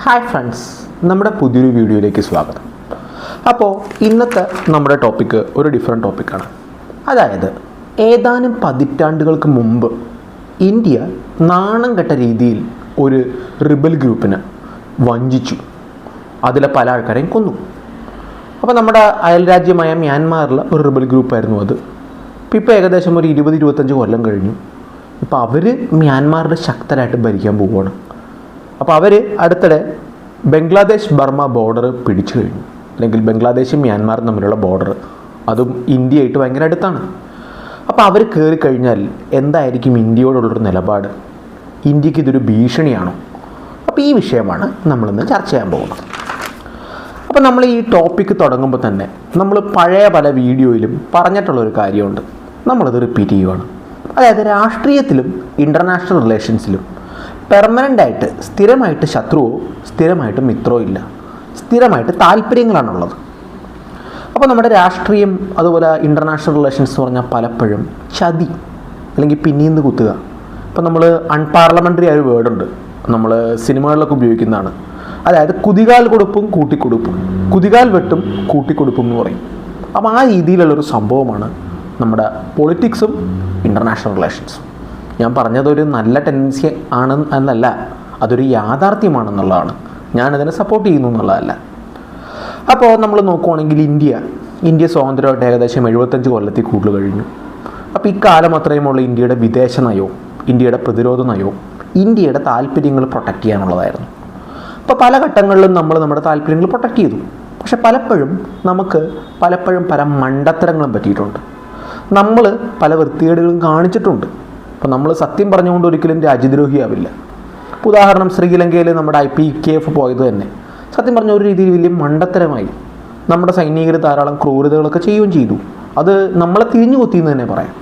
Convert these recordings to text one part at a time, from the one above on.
Hi friends നമ്മുടെ പുതിയൊരു വീഡിയോയിലേക്ക് സ്വാഗതം. അപ്പോൾ ഇന്നത്തെ നമ്മുടെ ടോപ്പിക്ക് ഒരു ഡിഫറെന്റ് ടോപ്പിക്കാണ് അതായത് ഏതാനും പതിറ്റാണ്ടുകൾക്ക് മുമ്പ് ഇന്ത്യ നാണം കെട്ട രീതിയിൽ ഒരു റിബൽ ഗ്രൂപ്പിനെ വഞ്ചിച്ചു. അതിലെ പല ആൾക്കാരെയും കൊന്നു. അപ്പോൾ നമ്മുടെ അയൽരാജ്യമായ മ്യാൻമാറിലെ ഒരു റിബൽ ഗ്രൂപ്പായിരുന്നു അത്. ഇപ്പോൾ ഏകദേശം ഒരു ഇരുപത് ഇരുപത്തഞ്ച് കൊല്ലം കഴിഞ്ഞു. ഇപ്പോൾ അവർ മ്യാൻമാറിൽ ശക്തരായിട്ട് ഭരിക്കാൻ പോവുകയാണ്. അപ്പോൾ അവർ അടുത്തിടെ ബംഗ്ലാദേശ് ബർമ്മ ബോർഡർ പിടിച്ചു കഴിഞ്ഞു. അല്ലെങ്കിൽ ബംഗ്ലാദേശും മ്യാൻമാറും തമ്മിലുള്ള ബോർഡർ അതും ഇന്ത്യയായിട്ട് ഭയങ്കര അടുത്താണ്. അപ്പോൾ അവർ കയറി കഴിഞ്ഞാൽ എന്തായിരിക്കും ഇന്ത്യയോടുള്ളൊരു നിലപാട്? ഇന്ത്യയ്ക്ക് ഇതൊരു ഭീഷണിയാണോ? അപ്പോൾ ഈ വിഷയമാണ് നമ്മളിന്ന് ചർച്ച ചെയ്യാൻ പോകുന്നത്. അപ്പോൾ നമ്മൾ ഈ ടോപ്പിക്ക് തുടങ്ങുമ്പോൾ തന്നെ നമ്മൾ പഴയ പല വീഡിയോയിലും പറഞ്ഞിട്ടുള്ളൊരു കാര്യമുണ്ട്. നമ്മളത് റിപ്പീറ്റ് ചെയ്യുകയാണ് അതായത് രാഷ്ട്രീയത്തിലും ഇന്റർനാഷണൽ റിലേഷൻസിലും പെർമനന്റ് ആയിട്ട് സ്ഥിരമായിട്ട് ശത്രുവോ സ്ഥിരമായിട്ട് മിത്രവും ഇല്ല. സ്ഥിരമായിട്ട് താല്പര്യങ്ങളാണുള്ളത്. അപ്പോൾ നമ്മുടെ രാഷ്ട്രീയം അതുപോലെ ഇന്റർനാഷണൽ റിലേഷൻസ് എന്ന് പറഞ്ഞാൽ പലപ്പോഴും ചതി അല്ലെങ്കിൽ പിന്നീന്ന് കുത്തുക. ഇപ്പം നമ്മൾ അൺപാർലമെന്ററി ആയ ഒരു വേർഡുണ്ട് നമ്മൾ സിനിമകളിലൊക്കെ ഉപയോഗിക്കുന്നതാണ്. അതായത് കുതികാൽ കൊടുപ്പും കൂട്ടിക്കൊടുപ്പും. കുതികാൽ വെട്ടും കൂട്ടിക്കൊടുപ്പും എന്ന് പറയും. അപ്പോൾ ആ രീതിയിലുള്ളൊരു സംഭവമാണ് നമ്മുടെ പൊളിറ്റിക്സും ഇന്റർനാഷണൽ റിലേഷൻസും ഞാൻ പറഞ്ഞതൊരു നല്ല ടെൻഡൻസി ആണ് എന്നല്ല അതൊരു യാഥാർത്ഥ്യമാണെന്നുള്ളതാണ്. ഞാനതിനെ സപ്പോർട്ട് ചെയ്യുന്നു എന്നുള്ളതല്ല. അപ്പോൾ നമ്മൾ നോക്കുവാണെങ്കിൽ ഇന്ത്യ. ഇന്ത്യ സ്വാതന്ത്ര്യമായിട്ട് ഏകദേശം എഴുപത്തഞ്ച് കൊല്ലത്തിൽ കൂടുതൽ കഴിഞ്ഞു. അപ്പോൾ ഇക്കാലം അത്രയുമുള്ള ഇന്ത്യയുടെ വിദേശ നയവും ഇന്ത്യയുടെ പ്രതിരോധ നയവും ഇന്ത്യയുടെ താല്പര്യങ്ങൾ പ്രൊട്ടക്റ്റ് ചെയ്യാനുള്ളതായിരുന്നു. അപ്പോൾ പല ഘട്ടങ്ങളിലും നമ്മൾ നമ്മുടെ താല്പര്യങ്ങൾ പ്രൊട്ടക്റ്റ് ചെയ്തു. പക്ഷെ പലപ്പോഴും നമുക്ക് പലപ്പോഴും പല മണ്ടത്തരങ്ങളും പറ്റിയിട്ടുണ്ട്. നമ്മൾ പല വൃത്തികേടുകളും കാണിച്ചിട്ടുണ്ട്. അപ്പോൾ നമ്മൾ സത്യം പറഞ്ഞുകൊണ്ട് ഒരിക്കലും രാജ്യദ്രോഹിയാവില്ല. ഉദാഹരണം ശ്രീലങ്കയിൽ നമ്മുടെ ഐ പി കെ എഫ് പോയത് തന്നെ. സത്യം പറഞ്ഞ ഒരു രീതിയിൽ വലിയ മണ്ടത്തരമായി നമ്മുടെ സൈനികർ ധാരാളം ക്രൂരതകളൊക്കെ ചെയ്യുകയും ചെയ്തു. അത് നമ്മളെ തിരിഞ്ഞു കൊത്തിയെന്ന് തന്നെ പറയാം.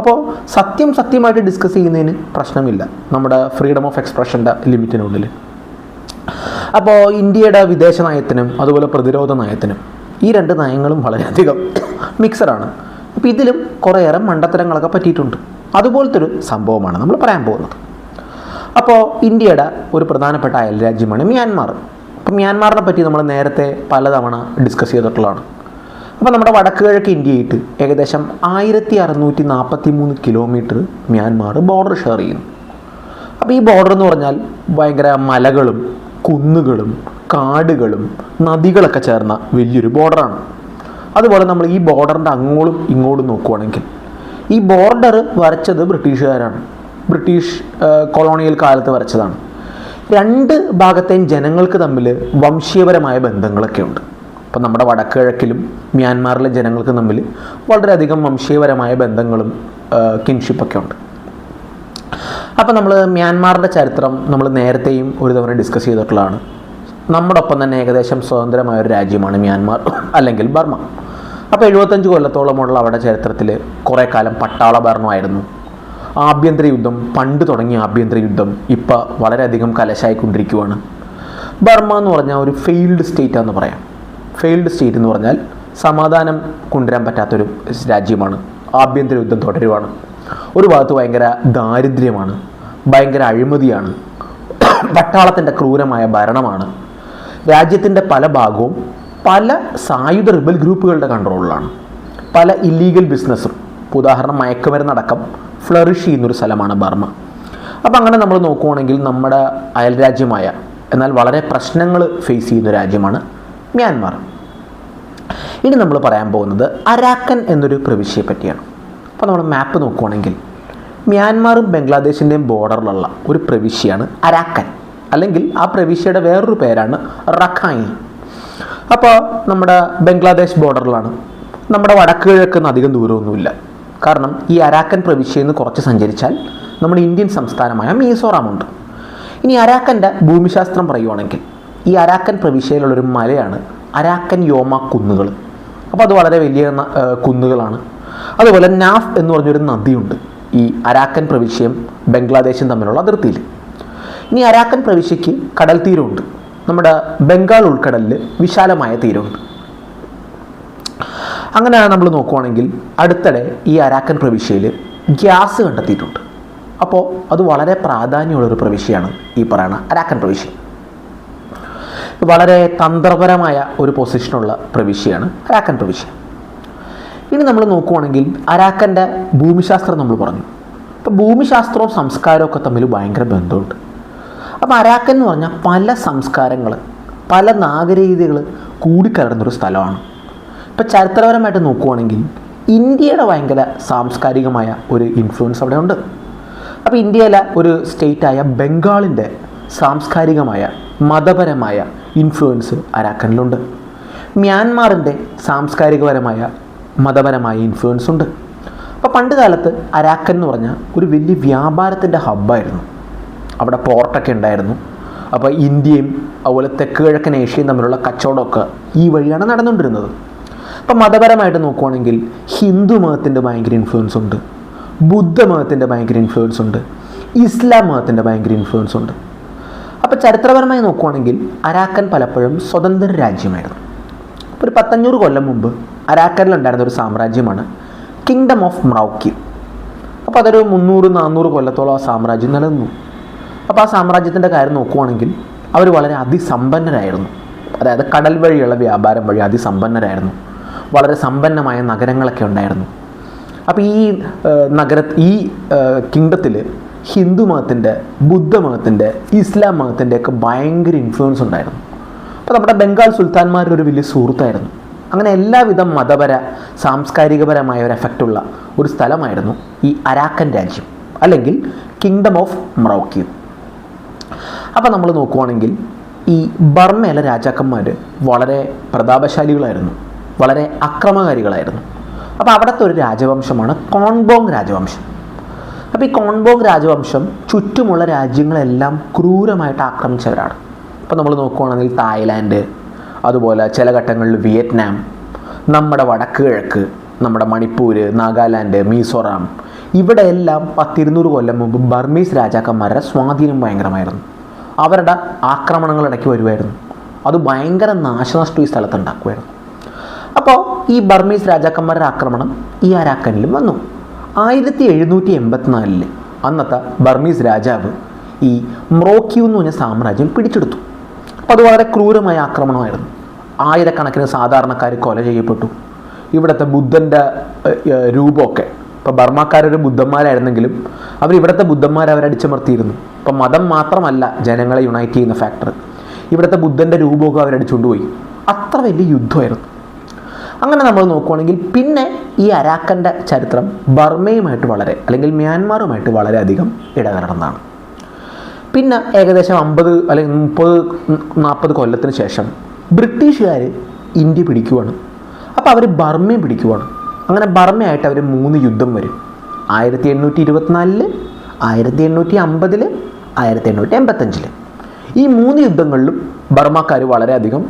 അപ്പോൾ സത്യം സത്യമായിട്ട് ഡിസ്കസ് ചെയ്യുന്നതിന് പ്രശ്നമില്ല നമ്മുടെ ഫ്രീഡം ഓഫ് എക്സ്പ്രഷന്റെ ലിമിറ്റിനുള്ളിൽ അപ്പോൾ ഇന്ത്യയുടെ വിദേശ നയത്തിനും അതുപോലെ പ്രതിരോധ നയത്തിനും ഈ രണ്ട് നയങ്ങളും വളരെയധികം മിക്സഡാണ് അപ്പോൾ ഇതിലും കുറേയേറെ മണ്ടത്തരങ്ങളൊക്കെ പറ്റിയിട്ടുണ്ട്. അതുപോലത്തെ ഒരു സംഭവമാണ് നമ്മൾ പറയാൻ പോകുന്നത്. അപ്പോൾ ഇന്ത്യയുടെ ഒരു പ്രധാനപ്പെട്ട അയൽ രാജ്യമാണ് മ്യാൻമാർ. അപ്പം മ്യാൻമാറിനെ പറ്റി നമ്മൾ നേരത്തെ പലതവണ ഡിസ്കസ് ചെയ്തിട്ടുള്ളതാണ്. അപ്പോൾ നമ്മുടെ വടക്ക് കിഴക്ക് ഇന്ത്യയായിട്ട് ഏകദേശം ആയിരത്തി അറുന്നൂറ്റി നാൽപ്പത്തി മൂന്ന് കിലോമീറ്റർ മ്യാൻമാർ ബോർഡർ ഷെയർ ചെയ്യുന്നു. അപ്പോൾ ഈ ബോർഡർ എന്ന് പറഞ്ഞാൽ ഭയങ്കര മലകളും കുന്നുകളും കാടുകളും നദികളൊക്കെ ചേർന്ന വലിയൊരു ബോർഡറാണ് അതുപോലെ നമ്മൾ ഈ ബോർഡറിന്റെ അങ്ങോട്ടും ഇങ്ങോട്ടും നോക്കുവാണെങ്കിൽ ഈ ബോർഡർ വരച്ചത് ബ്രിട്ടീഷുകാരാണ്. ബ്രിട്ടീഷ് കൊളോണിയൽ കാലത്ത് വരച്ചതാണ്. രണ്ട് ഭാഗത്തെയും ജനങ്ങൾക്ക് തമ്മിൽ വംശീയപരമായ ബന്ധങ്ങളൊക്കെ ഉണ്ട്. അപ്പോൾ നമ്മുടെ വടക്കിഴക്കിലും മ്യാൻമാറിലെ ജനങ്ങൾക്ക് തമ്മിൽ വളരെയധികം വംശീയപരമായ ബന്ധങ്ങളും കിൻഷിപ്പൊക്കെ ഉണ്ട്. അപ്പോൾ നമ്മൾ മ്യാൻമാറിന്റെ ചരിത്രം നമ്മൾ നേരത്തെയും ഒരു തവണ ഡിസ്കസ് ചെയ്തിട്ടുള്ളതാണ്. നമ്മുടെ ഒപ്പം തന്നെ ഏകദേശം സ്വതന്ത്രമായ ഒരു രാജ്യമാണ് മ്യാൻമാർ അല്ലെങ്കിൽ ബർമ്മ. അപ്പോൾ എഴുപത്തഞ്ച് കൊല്ലത്തോളമുള്ള അവിടെ ചരിത്രത്തിൽ കുറേ കാലം പട്ടാള ഭരണമായിരുന്നു ആഭ്യന്തര യുദ്ധം പണ്ട് തുടങ്ങിയ ആഭ്യന്തര യുദ്ധം ഇപ്പോൾ വളരെയധികം കലശായിക്കൊണ്ടിരിക്കുകയാണ് ബർമ്മ എന്ന് പറഞ്ഞാൽ ഒരു ഫെയിൽഡ് സ്റ്റേറ്റ് എന്ന് പറയാം. ഫെയിൽഡ് സ്റ്റേറ്റ് എന്ന് പറഞ്ഞാൽ സമാധാനം കൊണ്ടുവരാൻ പറ്റാത്തൊരു രാജ്യമാണ്. ആഭ്യന്തര യുദ്ധം തുടരുവാണ്. ഒരു ഭാഗത്ത് ഭയങ്കര ദാരിദ്ര്യമാണ് ഭയങ്കര അഴിമതിയാണ് പട്ടാളത്തിന്റെ ക്രൂരമായ ഭരണമാണ്. രാജ്യത്തിന്റെ പല ഭാഗവും പല സായുധ റിബൽ ഗ്രൂപ്പുകളുടെ കൺട്രോളിലാണ് പല ഇല്ലീഗൽ ബിസിനസ്സും ഉദാഹരണം മയക്കുമരുന്നടക്കം ഫ്ലറിഷ് ചെയ്യുന്നൊരു സ്ഥലമാണ് ബർമ്മ അപ്പോൾ അങ്ങനെ നമ്മൾ നോക്കുവാണെങ്കിൽ നമ്മുടെ അയൽ രാജ്യമായ എന്നാൽ വളരെ പ്രശ്നങ്ങൾ ഫേസ് ചെയ്യുന്ന രാജ്യമാണ് മ്യാൻമാർ. ഇനി നമ്മൾ പറയാൻ പോകുന്നത് അരാക്കൻ എന്നൊരു പ്രവിശ്യയെ പറ്റിയാണ്. അപ്പോൾ നമ്മൾ മാപ്പ് നോക്കുവാണെങ്കിൽ മ്യാൻമാറും ബംഗ്ലാദേശിന്റെയും ബോർഡറിലുള്ള ഒരു പ്രവിശ്യയാണ് അരാക്കൻ. അല്ലെങ്കിൽ ആ പ്രവിശ്യയുടെ വേറൊരു പേരാണ് റഖായി. അപ്പോൾ നമ്മുടെ ബംഗ്ലാദേശ് ബോർഡറിലാണ്. നമ്മുടെ വടക്ക് കിഴക്കുന്ന അധികം ദൂരമൊന്നുമില്ല. കാരണം ഈ അരാക്കൻ പ്രവിശ്യയിൽ നിന്ന് കുറച്ച് സഞ്ചരിച്ചാൽ നമ്മുടെ ഇന്ത്യൻ സംസ്ഥാനമായ മീസോറാമുണ്ട് ഇനി അരാക്കന്റെ ഭൂമിശാസ്ത്രം പറയുവാണെങ്കിൽ ഈ അരാക്കൻ പ്രവിശ്യയിലുള്ളൊരു മലയാണ് അരാക്കൻ യോമ കുന്നുകൾ. അപ്പോൾ അത് വളരെ വലിയ കുന്നുകളാണ്. അതുപോലെ നാഫ് എന്ന് പറഞ്ഞൊരു നദിയുണ്ട് ഈ അരാക്കൻ പ്രവിശ്യയും ബംഗ്ലാദേശും തമ്മിലുള്ള അതിർത്തിയിൽ. ഇനി അരാക്കൻ പ്രവിശ്യയ്ക്ക് കടൽ തീരമുണ്ട് നമ്മുടെ ബംഗാൾ ഉൾക്കടലിൽ വിശാലമായ തീരമുണ്ട്. അങ്ങനെ നമ്മൾ നോക്കുവാണെങ്കിൽ അടുത്തിടെ ഈ അരാക്കൻ പ്രവിശ്യയിൽ ഗ്യാസ് കണ്ടെത്തിയിട്ടുണ്ട്. അപ്പോൾ അത് വളരെ പ്രാധാന്യമുള്ളൊരു പ്രവിശ്യയാണ് ഈ പറയുന്ന അരാക്കൻ പ്രവിശ്യ. വളരെ തന്ത്രപരമായ ഒരു പൊസിഷനുള്ള പ്രവിശ്യയാണ് അരാക്കൻ പ്രവിശ്യ. ഇനി നമ്മൾ നോക്കുവാണെങ്കിൽ അരാക്കന്റെ ഭൂമിശാസ്ത്രം നമ്മൾ പറഞ്ഞു. അപ്പോൾ ഭൂമിശാസ്ത്രവും സംസ്കാരവും ഒക്കെ തമ്മിൽ ഭയങ്കര ബന്ധമുണ്ട്. അപ്പോൾ അരാക്കൻ എന്ന് പറഞ്ഞാൽ പല സംസ്കാരങ്ങൾ പല നാഗരീതികൾ കൂടിക്കലർന്നൊരു സ്ഥലമാണ്. ഇപ്പോൾ ചരിത്രപരമായിട്ട് നോക്കുവാണെങ്കിൽ ഇന്ത്യയുടെ ഭയങ്കര സാംസ്കാരികമായ ഒരു ഇൻഫ്ലുവൻസ് അവിടെ ഉണ്ട് അപ്പോൾ ഇന്ത്യയിലെ ഒരു സ്റ്റേറ്റായ ബംഗാളിന്റെ സാംസ്കാരികമായ മതപരമായ ഇൻഫ്ലുവൻസ് അരാക്കനിലുണ്ട്. മ്യാൻമാറിന്റെ സാംസ്കാരികപരമായ മതപരമായ ഇൻഫ്ലുവൻസ് ഉണ്ട്. അപ്പോൾ പണ്ട് കാലത്ത് അരാക്കൻ എന്ന് പറഞ്ഞാൽ ഒരു വലിയ വ്യാപാരത്തിന്റെ ഹബ്ബായിരുന്നു അവിടെ പോർട്ടൊക്കെ ഉണ്ടായിരുന്നു. അപ്പോൾ ഇന്ത്യയും അതുപോലെ തെക്ക് കിഴക്കൻ ഏഷ്യയും തമ്മിലുള്ള കച്ചവടമൊക്കെ ഈ വഴിയാണ് നടന്നുകൊണ്ടിരുന്നത്. അപ്പം മതപരമായിട്ട് നോക്കുവാണെങ്കിൽ ഹിന്ദു മതത്തിന്റെ ഭയങ്കര ഇൻഫ്ലുവൻസ് ഉണ്ട്. ബുദ്ധ മതത്തിന്റെ ഭയങ്കര ഇൻഫ്ലുവൻസ് ഉണ്ട്. ഇസ്ലാം മതത്തിന്റെ ഭയങ്കര ഇൻഫ്ലുവൻസ് ഉണ്ട്. അപ്പോൾ ചരിത്രപരമായി നോക്കുവാണെങ്കിൽ അരാക്കൻ പലപ്പോഴും സ്വതന്ത്ര രാജ്യമായിരുന്നു. ഒരു പത്തഞ്ഞൂറ് കൊല്ലം മുമ്പ് അരാക്കനിലുണ്ടായിരുന്ന ഒരു സാമ്രാജ്യമാണ് കിങ്ഡം ഓഫ് മറോക്കി അപ്പോൾ അതൊരു മുന്നൂറ് നാനൂറ് കൊല്ലത്തോളം ആ സാമ്രാജ്യം നിലനിന്നു. അപ്പോൾ ആ സാമ്രാജ്യത്തിന്റെ കാര്യം നോക്കുവാണെങ്കിൽ അവർ വളരെ അതിസമ്പന്നരായിരുന്നു. അതായത് കടൽ വഴിയുള്ള വ്യാപാരം വഴി അതിസമ്പന്നരായിരുന്നു. വളരെ സമ്പന്നമായ നഗരങ്ങളൊക്കെ ഉണ്ടായിരുന്നു. അപ്പോൾ ഈ നഗര ഈ കിങ്ഡത്തിൽ ഹിന്ദു മതത്തിന്റെ ബുദ്ധമതത്തിന്റെ ഇസ്ലാം മതത്തിന്റെ ഒക്കെ ഭയങ്കര ഇൻഫ്ലുവൻസ് ഉണ്ടായിരുന്നു. അപ്പോൾ നമ്മുടെ ബംഗാൾ സുൽത്താൻമാരുടെ ഒരു വലിയ സുഹൃത്തായിരുന്നു. അങ്ങനെ എല്ലാവിധ മതപര സാംസ്കാരികപരമായ ഒരു എഫക്റ്റുള്ള ഒരു സ്ഥലമായിരുന്നു ഈ അരാക്കൻ രാജ്യം അല്ലെങ്കിൽ കിങ്ഡം ഓഫ് മറോക്കിയോ അപ്പോൾ നമ്മൾ നോക്കുവാണെങ്കിൽ ഈ ബർമ്മയിലെ രാജാക്കന്മാർ വളരെ പ്രതാപശാലികളായിരുന്നു. വളരെ അക്രമകാരികളായിരുന്നു. അപ്പോൾ അവിടുത്തെ ഒരു രാജവംശമാണ് കോൺബോങ് രാജവംശം. അപ്പോൾ ഈ കോൺബോങ് രാജവംശം ചുറ്റുമുള്ള രാജ്യങ്ങളെല്ലാം ക്രൂരമായിട്ട് ആക്രമിച്ചവരാണ്. അപ്പോൾ നമ്മൾ നോക്കുവാണെങ്കിൽ തായ്ലാൻഡ് അതുപോലെ ചില ഘട്ടങ്ങളിൽ വിയറ്റ്നാം നമ്മുടെ വടക്ക് കിഴക്ക് നമ്മുടെ മണിപ്പൂർ നാഗാലാൻഡ് മിസോറാം ഇവിടെയെല്ലാം പത്തിരുന്നൂറ് കൊല്ലം മുമ്പ് ബർമീസ് രാജാക്കന്മാരുടെ സ്വാധീനം ഭയങ്കരമായിരുന്നു. അവരുടെ ആക്രമണങ്ങൾ ഇടയ്ക്ക് വരുമായിരുന്നു അത് ഭയങ്കര നാശനഷ്ടം ഈ സ്ഥലത്ത് ഉണ്ടാക്കുമായിരുന്നു അപ്പോൾ ഈ ബർമീസ് രാജാക്കന്മാരുടെ ആക്രമണം ഈ അരാക്കനിലും വന്നു. ആയിരത്തി എഴുന്നൂറ്റി എൺപത്തിനാലിൽ അന്നത്തെ ബർമീസ് രാജാവ് ഈ മ്രോക്യു എന്ന് പറഞ്ഞ സാമ്രാജ്യം പിടിച്ചെടുത്തു. അപ്പോൾ അത് വളരെ ക്രൂരമായ ആക്രമണമായിരുന്നു. ആയിരക്കണക്കിന് സാധാരണക്കാർ കൊല ചെയ്യപ്പെട്ടു. ഇവിടുത്തെ ബുദ്ധന്റെ രൂപമൊക്കെ ഇപ്പോൾ ബർമാക്കാരൊരു ബുദ്ധന്മാരായിരുന്നെങ്കിലും അവർ ഇവിടുത്തെ ബുദ്ധന്മാരെ അവരടിച്ചമർത്തിയിരുന്നു ഇപ്പം മതം മാത്രമല്ല ജനങ്ങളെ യുണൈറ്റ് ചെയ്യുന്ന ഫാക്ടർ ഇവിടുത്തെ ബുദ്ധന്റെ രൂപമൊക്കെ അവരടിച്ചുകൊണ്ടുപോയി അത്ര വലിയ യുദ്ധമായിരുന്നു. അങ്ങനെ നമ്മൾ നോക്കുവാണെങ്കിൽ പിന്നെ ഈ അരാക്കന്റെ ചരിത്രം ബർമയുമായിട്ട് വളരെ അല്ലെങ്കിൽ മ്യാൻമാറുമായിട്ട് വളരെയധികം ഇടകലർന്നതാണ്. പിന്നെ ഏകദേശം അമ്പത് അല്ലെങ്കിൽ മുപ്പത് നാൽപ്പത് കൊല്ലത്തിന് ശേഷം ബ്രിട്ടീഷുകാർ ഇന്ത്യ പിടിക്കുവാണ്. അപ്പോൾ അവർ ബർമയും പിടിക്കുവാണ്. അങ്ങനെ ബർമയായിട്ട് അവർ മൂന്ന് യുദ്ധം വരും. ആയിരത്തി എണ്ണൂറ്റി ഇരുപത്തിനാലിൽ ആയിരത്തി എണ്ണൂറ്റി അമ്പതിൽ ആയിരത്തി എണ്ണൂറ്റി എൺപത്തഞ്ചിൽ ഈ മൂന്ന് യുദ്ധങ്ങളിലും ബർമ്മക്കാർ വളരെയധികം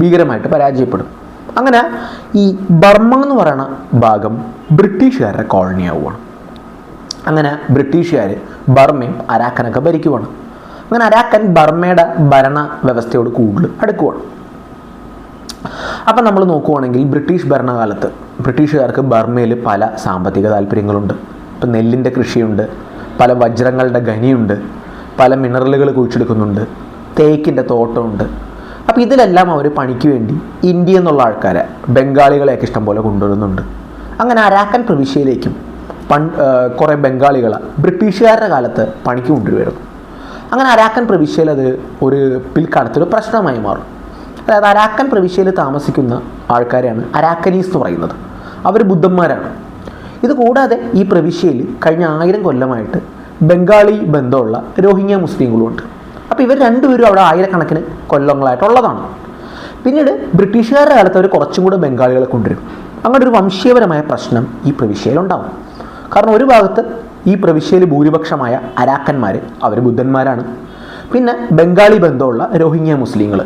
ഭീകരമായിട്ട് പരാജയപ്പെടും. അങ്ങനെ ഈ ബർമ്മ എന്ന് പറയുന്ന ഭാഗം ബ്രിട്ടീഷുകാരുടെ കോളനിയാവുകയാണ് അങ്ങനെ ബ്രിട്ടീഷുകാർ ബർമയും അരാക്കനൊക്കെ ഭരിക്കുവാണ്. അങ്ങനെ അരാക്കൻ ബർമയുടെ ഭരണ വ്യവസ്ഥയോട് കൂടുതൽ അടുക്കുവാണ്. അപ്പം നമ്മൾ നോക്കുവാണെങ്കിൽ ബ്രിട്ടീഷ് ഭരണകാലത്ത് ബ്രിട്ടീഷുകാർക്ക് ബർമയിൽ പല സാമ്പത്തിക താല്പര്യങ്ങളുണ്ട്. ഇപ്പം നെല്ലിന്റെ കൃഷിയുണ്ട് പല വജ്രങ്ങളുടെ ഖനിയുണ്ട് പല മിനറലുകൾ കുഴിച്ചെടുക്കുന്നുണ്ട് തേക്കിന്റെ തോട്ടമുണ്ട്. അപ്പോൾ ഇതിലെല്ലാം അവർ പണിക്ക് വേണ്ടി ഇന്ത്യ എന്നുള്ള ആൾക്കാരെ ബംഗാളികളെയൊക്കെ ഇഷ്ടംപോലെ കൊണ്ടുവരുന്നുണ്ട്. അങ്ങനെ അരാക്കൻ പ്രവിശ്യയിലേക്കും പൺ കുറേ ബംഗാളികളെ ബ്രിട്ടീഷുകാരുടെ കാലത്ത് പണിക്ക് കൊണ്ടുവരുമായിരുന്നു അങ്ങനെ അരാക്കൻ പ്രവിശ്യയിൽ അത് ഒരു പിൽക്കാലത്തൊരു പ്രശ്നമായി മാറും. അതായത് അരാക്കൻ പ്രവിശ്യയിൽ താമസിക്കുന്ന ആൾക്കാരെയാണ് അരാക്കനീസ് എന്ന് പറയുന്നത്. അവർ ബുദ്ധന്മാരാണ്. ഇത് കൂടാതെ ഈ പ്രവിശ്യയിൽ കഴിഞ്ഞ ആയിരം കൊല്ലമായിട്ട് ബംഗാളി ബന്ധമുള്ള രോഹിംഗ്യ മുസ്ലിങ്ങളും ഉണ്ട് അപ്പോൾ ഇവർ രണ്ടുപേരും അവിടെ ആയിരക്കണക്കിന് കൊല്ലങ്ങളായിട്ടുള്ളതാണ്. പിന്നീട് ബ്രിട്ടീഷുകാരുടെ കാലത്ത് അവർ കുറച്ചും കൂടെ ബംഗാളികളെ കൊണ്ടുവരും. അങ്ങനെ ഒരു വംശീയപരമായ പ്രശ്നം ഈ പ്രവിശ്യയിലുണ്ടാവും. കാരണം ഒരു ഭാഗത്ത് ഈ പ്രവിശ്യയിൽ ഭൂരിപക്ഷമായ അരാക്കന്മാർ അവർ ബുദ്ധന്മാരാണ്. പിന്നെ ബംഗാളി ബന്ധമുള്ള രോഹിംഗ്യ മുസ്ലിങ്ങൾ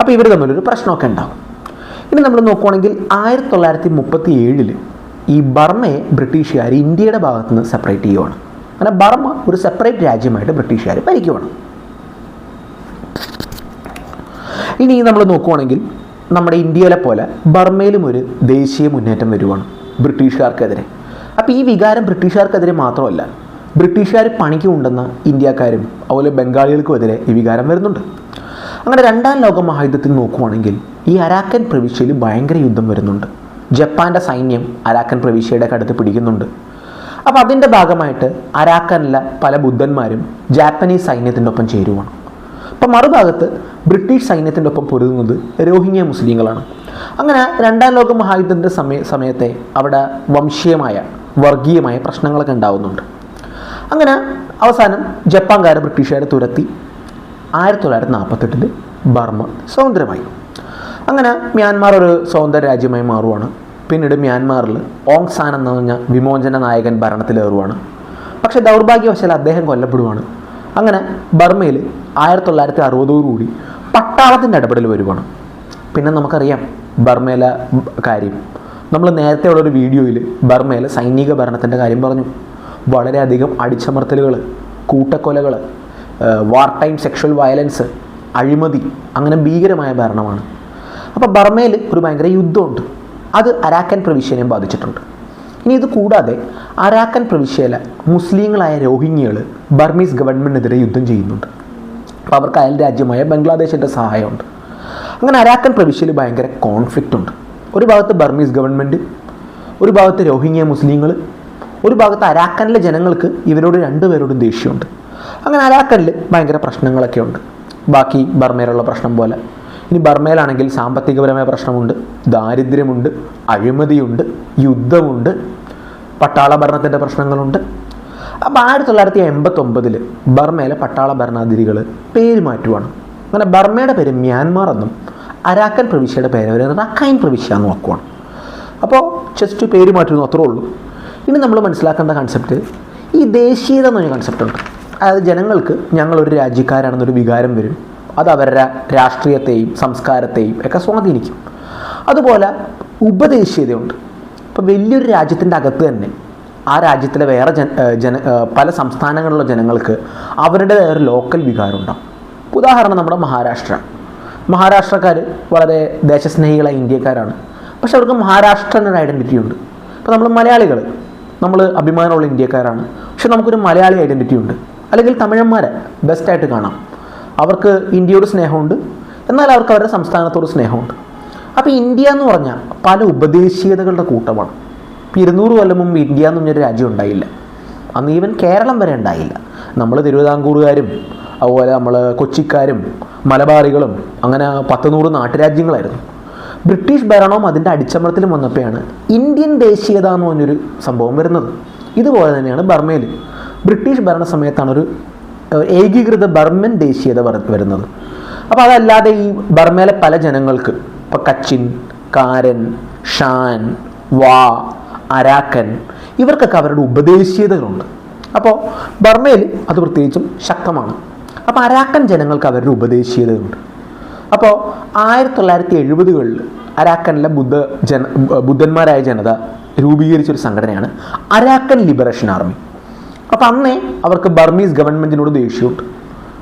അപ്പോൾ ഇവർ തമ്മിലൊരു പ്രശ്നമൊക്കെ ഉണ്ടാകും ഇനി നമ്മൾ നോക്കുവാണെങ്കിൽ ആയിരത്തി തൊള്ളായിരത്തി മുപ്പത്തി ഏഴിൽ ഈ ബർമയെ ബ്രിട്ടീഷുകാർ ഇന്ത്യയുടെ ഭാഗത്ത് നിന്ന് സെപ്പറേറ്റ് ചെയ്യുവാണ്. അങ്ങനെ ബർമ്മ ഒരു സെപ്പറേറ്റ് രാജ്യമായിട്ട് ബ്രിട്ടീഷുകാർ ഭരിക്കുവാണ്. ഇനി നമ്മൾ നോക്കുവാണെങ്കിൽ നമ്മുടെ ഇന്ത്യയിലെ പോലെ ബർമ്മയിലും ഒരു ദേശീയ മുന്നേറ്റം വരുവാണ് ബ്രിട്ടീഷുകാർക്കെതിരെ. അപ്പോൾ ഈ വികാരം ബ്രിട്ടീഷുകാർക്കെതിരെ മാത്രമല്ല ബ്രിട്ടീഷുകാർ പണിക്കുണ്ടെന്ന ഇന്ത്യക്കാരും അതുപോലെ ബംഗാളികൾക്കും എതിരെ ഈ വികാരം വരുന്നുണ്ട്. അങ്ങനെ രണ്ടാം ലോക മഹായുദ്ധത്തിൽ നോക്കുവാണെങ്കിൽ ഈ അരാക്കൻ പ്രവിശ്യയിൽ ഭയങ്കര യുദ്ധം വരുന്നുണ്ട്. ജപ്പാന്റെ സൈന്യം അരാക്കൻ പ്രവിശ്യയുടെ അടുത്ത് പിടിക്കുന്നുണ്ട്. അപ്പോൾ അതിന്റെ ഭാഗമായിട്ട് അരാക്കനിലെ പല ബുദ്ധന്മാരും ജാപ്പനീസ് സൈന്യത്തിന്റെ ഒപ്പം ചേരുവാണ്. അപ്പം മറുഭാഗത്ത് ബ്രിട്ടീഷ് സൈന്യത്തിന്റെ ഒപ്പം പൊരുതുന്നത് രോഹിംഗ്യ മുസ്ലിങ്ങളാണ്. അങ്ങനെ രണ്ടാം ലോക മഹായുദ്ധത്തിന്റെ സമയ സമയത്തെ അവിടെ വംശീയമായ വർഗീയമായ പ്രശ്നങ്ങളൊക്കെ ഉണ്ടാവുന്നുണ്ട്. അങ്ങനെ അവസാനം ജപ്പാൻകാരെ ബ്രിട്ടീഷുകാരെ തുരത്തി. ആയിരത്തി തൊള്ളായിരത്തി നാൽപ്പത്തെട്ടിൽ ബർമ്മ സ്വതന്ത്രമായി. അങ്ങനെ മ്യാൻമാർ ഒരു സ്വതന്ത്ര രാജ്യമായി മാറുവാണ്. പിന്നീട് മ്യാൻമാറിൽ ഓങ് സാൻ എന്ന് പറഞ്ഞ വിമോചന നായകൻ ഭരണത്തിലേറുവാണ്. പക്ഷേ ദൗർഭാഗ്യവശാൽ അദ്ദേഹം കൊല്ലപ്പെടുവാണ്. അങ്ങനെ ബർമ്മയിൽ ആയിരത്തി തൊള്ളായിരത്തി അറുപതോടുകൂടി പട്ടാളത്തിന്റെ ഇടപെടൽ വരുവാണ്. പിന്നെ നമുക്കറിയാം ബർമ്മയിലെ കാര്യം. നമ്മൾ നേരത്തെ ഉള്ളൊരു വീഡിയോയിൽ ബർമ്മയിലെ സൈനിക ഭരണത്തിന്റെ കാര്യം പറഞ്ഞു. വളരെയധികം അടിച്ചമർത്തലുകൾ കൂട്ടക്കൊലകൾ വാർ ടൈം സെക്ഷൽ വയലൻസ് അഴിമതി അങ്ങനെ ഭീകരമായ ഭരണമാണ്. അപ്പോൾ ബർമയിൽ ഒരു ഭയങ്കര യുദ്ധമുണ്ട്. അത് അരാക്കൻ പ്രവിശ്യനെയും ബാധിച്ചിട്ടുണ്ട്. ഇനി ഇത് കൂടാതെ അരാക്കൻ പ്രവിശ്യയിലെ മുസ്ലിങ്ങളായ രോഹിംഗ്യകൾ ബർമീസ് ഗവൺമെന്റിനെതിരെ യുദ്ധം ചെയ്യുന്നുണ്ട്. അപ്പോൾ അവർക്ക് അയൽ രാജ്യമായ ബംഗ്ലാദേശിന്റെ സഹായമുണ്ട്. അങ്ങനെ അരാക്കൻ പ്രവിശ്യയിൽ ഭയങ്കര കോൺഫ്ലിക്റ്റ് ഉണ്ട്. ഒരു ഭാഗത്ത് ബർമീസ് ഗവൺമെന്റ് ഒരു ഭാഗത്ത് രോഹിംഗ്യ മുസ്ലിങ്ങൾ ഒരു ഭാഗത്ത് അരാക്കനിലെ ജനങ്ങൾക്ക് ഇവരോട് രണ്ടുപേരോടും ദേഷ്യമുണ്ട്. അങ്ങനെ അരാക്കനിൽ ഭയങ്കര പ്രശ്നങ്ങളൊക്കെ ഉണ്ട്. ബാക്കി ബർമയിലുള്ള പ്രശ്നം പോലെ. ഇനി ബർമയിലാണെങ്കിൽ സാമ്പത്തികപരമായ പ്രശ്നമുണ്ട് ദാരിദ്ര്യമുണ്ട് അഴിമതിയുണ്ട് യുദ്ധമുണ്ട് പട്ടാള ഭരണത്തിന്റെ പ്രശ്നങ്ങളുണ്ട്. അപ്പോൾ ആയിരത്തി തൊള്ളായിരത്തി എൺപത്തൊമ്പതിൽ ബർമയിലെ പട്ടാള ഭരണാധികാരികൾ പേര് മാറ്റുവാണ്. അങ്ങനെ ബർമയുടെ പേര് മ്യാൻമാർ എന്നും അരാക്കൻ പ്രവിശ്യയുടെ പേര് അവർ റക്കൈൻ പ്രവിശ്യ എന്ന് നോക്കുവാണ് അപ്പോൾ ജസ്റ്റ് പേര് മാറ്റുന്നു അത്രേ ഉള്ളൂ. ഇനി നമ്മൾ മനസ്സിലാക്കേണ്ട കൺസെപ്റ്റ് ഈ ദേശീയത എന്നൊരു കൺസെപ്റ്റ് ഉണ്ട്. അതായത് ജനങ്ങൾക്ക് ഞങ്ങളൊരു രാജ്യക്കാരാണെന്നൊരു വികാരം വരും. അത് അവരുടെ രാഷ്ട്രീയത്തെയും സംസ്കാരത്തെയും ഒക്കെ സ്വാധീനിക്കും. അതുപോലെ ഉപദേശീയതയുണ്ട്. ഇപ്പോൾ വലിയൊരു രാജ്യത്തിന്റെ അകത്ത് തന്നെ ആ രാജ്യത്തിലെ വേറെ ജന പല സംസ്ഥാനങ്ങളിലുള്ള ജനങ്ങൾക്ക് അവരുടെ ഒരു ലോക്കൽ വികാരം ഉണ്ടാകും ഉദാഹരണം നമ്മുടെ മഹാരാഷ്ട്ര. മഹാരാഷ്ട്രക്കാർ വളരെ ദേശസ്നേഹികളായ ഇന്ത്യക്കാരാണ്. പക്ഷെ അവർക്ക് മഹാരാഷ്ട്ര എന്നൊരു ഐഡന്റിറ്റി ഉണ്ട്. ഇപ്പോൾ നമ്മൾ മലയാളികൾ നമ്മൾ അഭിമാനമുള്ള ഇന്ത്യക്കാരാണ്. പക്ഷെ നമുക്കൊരു മലയാളി ഐഡന്റിറ്റി ഉണ്ട്. അല്ലെങ്കിൽ തമിഴന്മാരെ ബെസ്റ്റായിട്ട് കാണാം. അവർക്ക് ഇന്ത്യയോട് സ്നേഹമുണ്ട്. എന്നാൽ അവർക്ക് അവരുടെ സംസ്ഥാനത്തോട് സ്നേഹമുണ്ട്. അപ്പോൾ ഇന്ത്യ എന്ന് പറഞ്ഞാൽ പല ഉപദേശീയതകളുടെ കൂട്ടമാണ്. ഇപ്പോൾ ഇരുന്നൂറ് കൊല്ലം മുമ്പ് ഇന്ത്യ എന്ന് പറഞ്ഞൊരു രാജ്യം ഉണ്ടായില്ല. അന്ന് ഈവൻ കേരളം വരെ ഉണ്ടായില്ല. നമ്മൾ തിരുവിതാംകൂറുകാരും അതുപോലെ നമ്മൾ കൊച്ചിക്കാരും മലബാറികളും അങ്ങനെ പത്ത് നൂറ് നാട്ടുരാജ്യങ്ങളായിരുന്നു. ബ്രിട്ടീഷ് ഭരണവും അതിന്റെ അടിച്ചമർത്തലും വന്നപ്പോഴാണ് ഇന്ത്യൻ ദേശീയത എന്ന് പറഞ്ഞൊരു സംഭവം വരുന്നത്. ഇതുപോലെ തന്നെയാണ് ബർമയിൽ ബ്രിട്ടീഷ് ഭരണ സമയത്താണ് ഒരു ഏകീകൃത ബർമൻ ദേശീയത വരുന്നത്. അപ്പോൾ അതല്ലാതെ ഈ ബർമയിലെ പല ജനങ്ങൾക്ക് ഇപ്പോൾ കച്ചിൻ കാരൻ ഷാൻ വാ അരാക്കൻ ഇവർക്കൊക്കെ അവരുടെ ഉപദേശീയതകളുണ്ട്. അപ്പോൾ ബർമയിൽ അത് പ്രത്യേകിച്ചും ശക്തമാണ്. അപ്പോൾ അരാക്കൻ ജനങ്ങൾക്ക് അവരുടെ ഉപദേശീയതയുണ്ട് അപ്പോൾ ആയിരത്തി തൊള്ളായിരത്തി എഴുപതുകളിൽ അരാക്കനിലെ ബുദ്ധ ജന ബുദ്ധന്മാരായ ജനത രൂപീകരിച്ചൊരു സംഘടനയാണ് അരാക്കൻ ലിബറേഷൻ ആർമി അപ്പോൾ അന്നേ അവർക്ക് ബർമീസ് ഗവൺമെന്റിനോട് ദേഷ്യമുണ്ട്.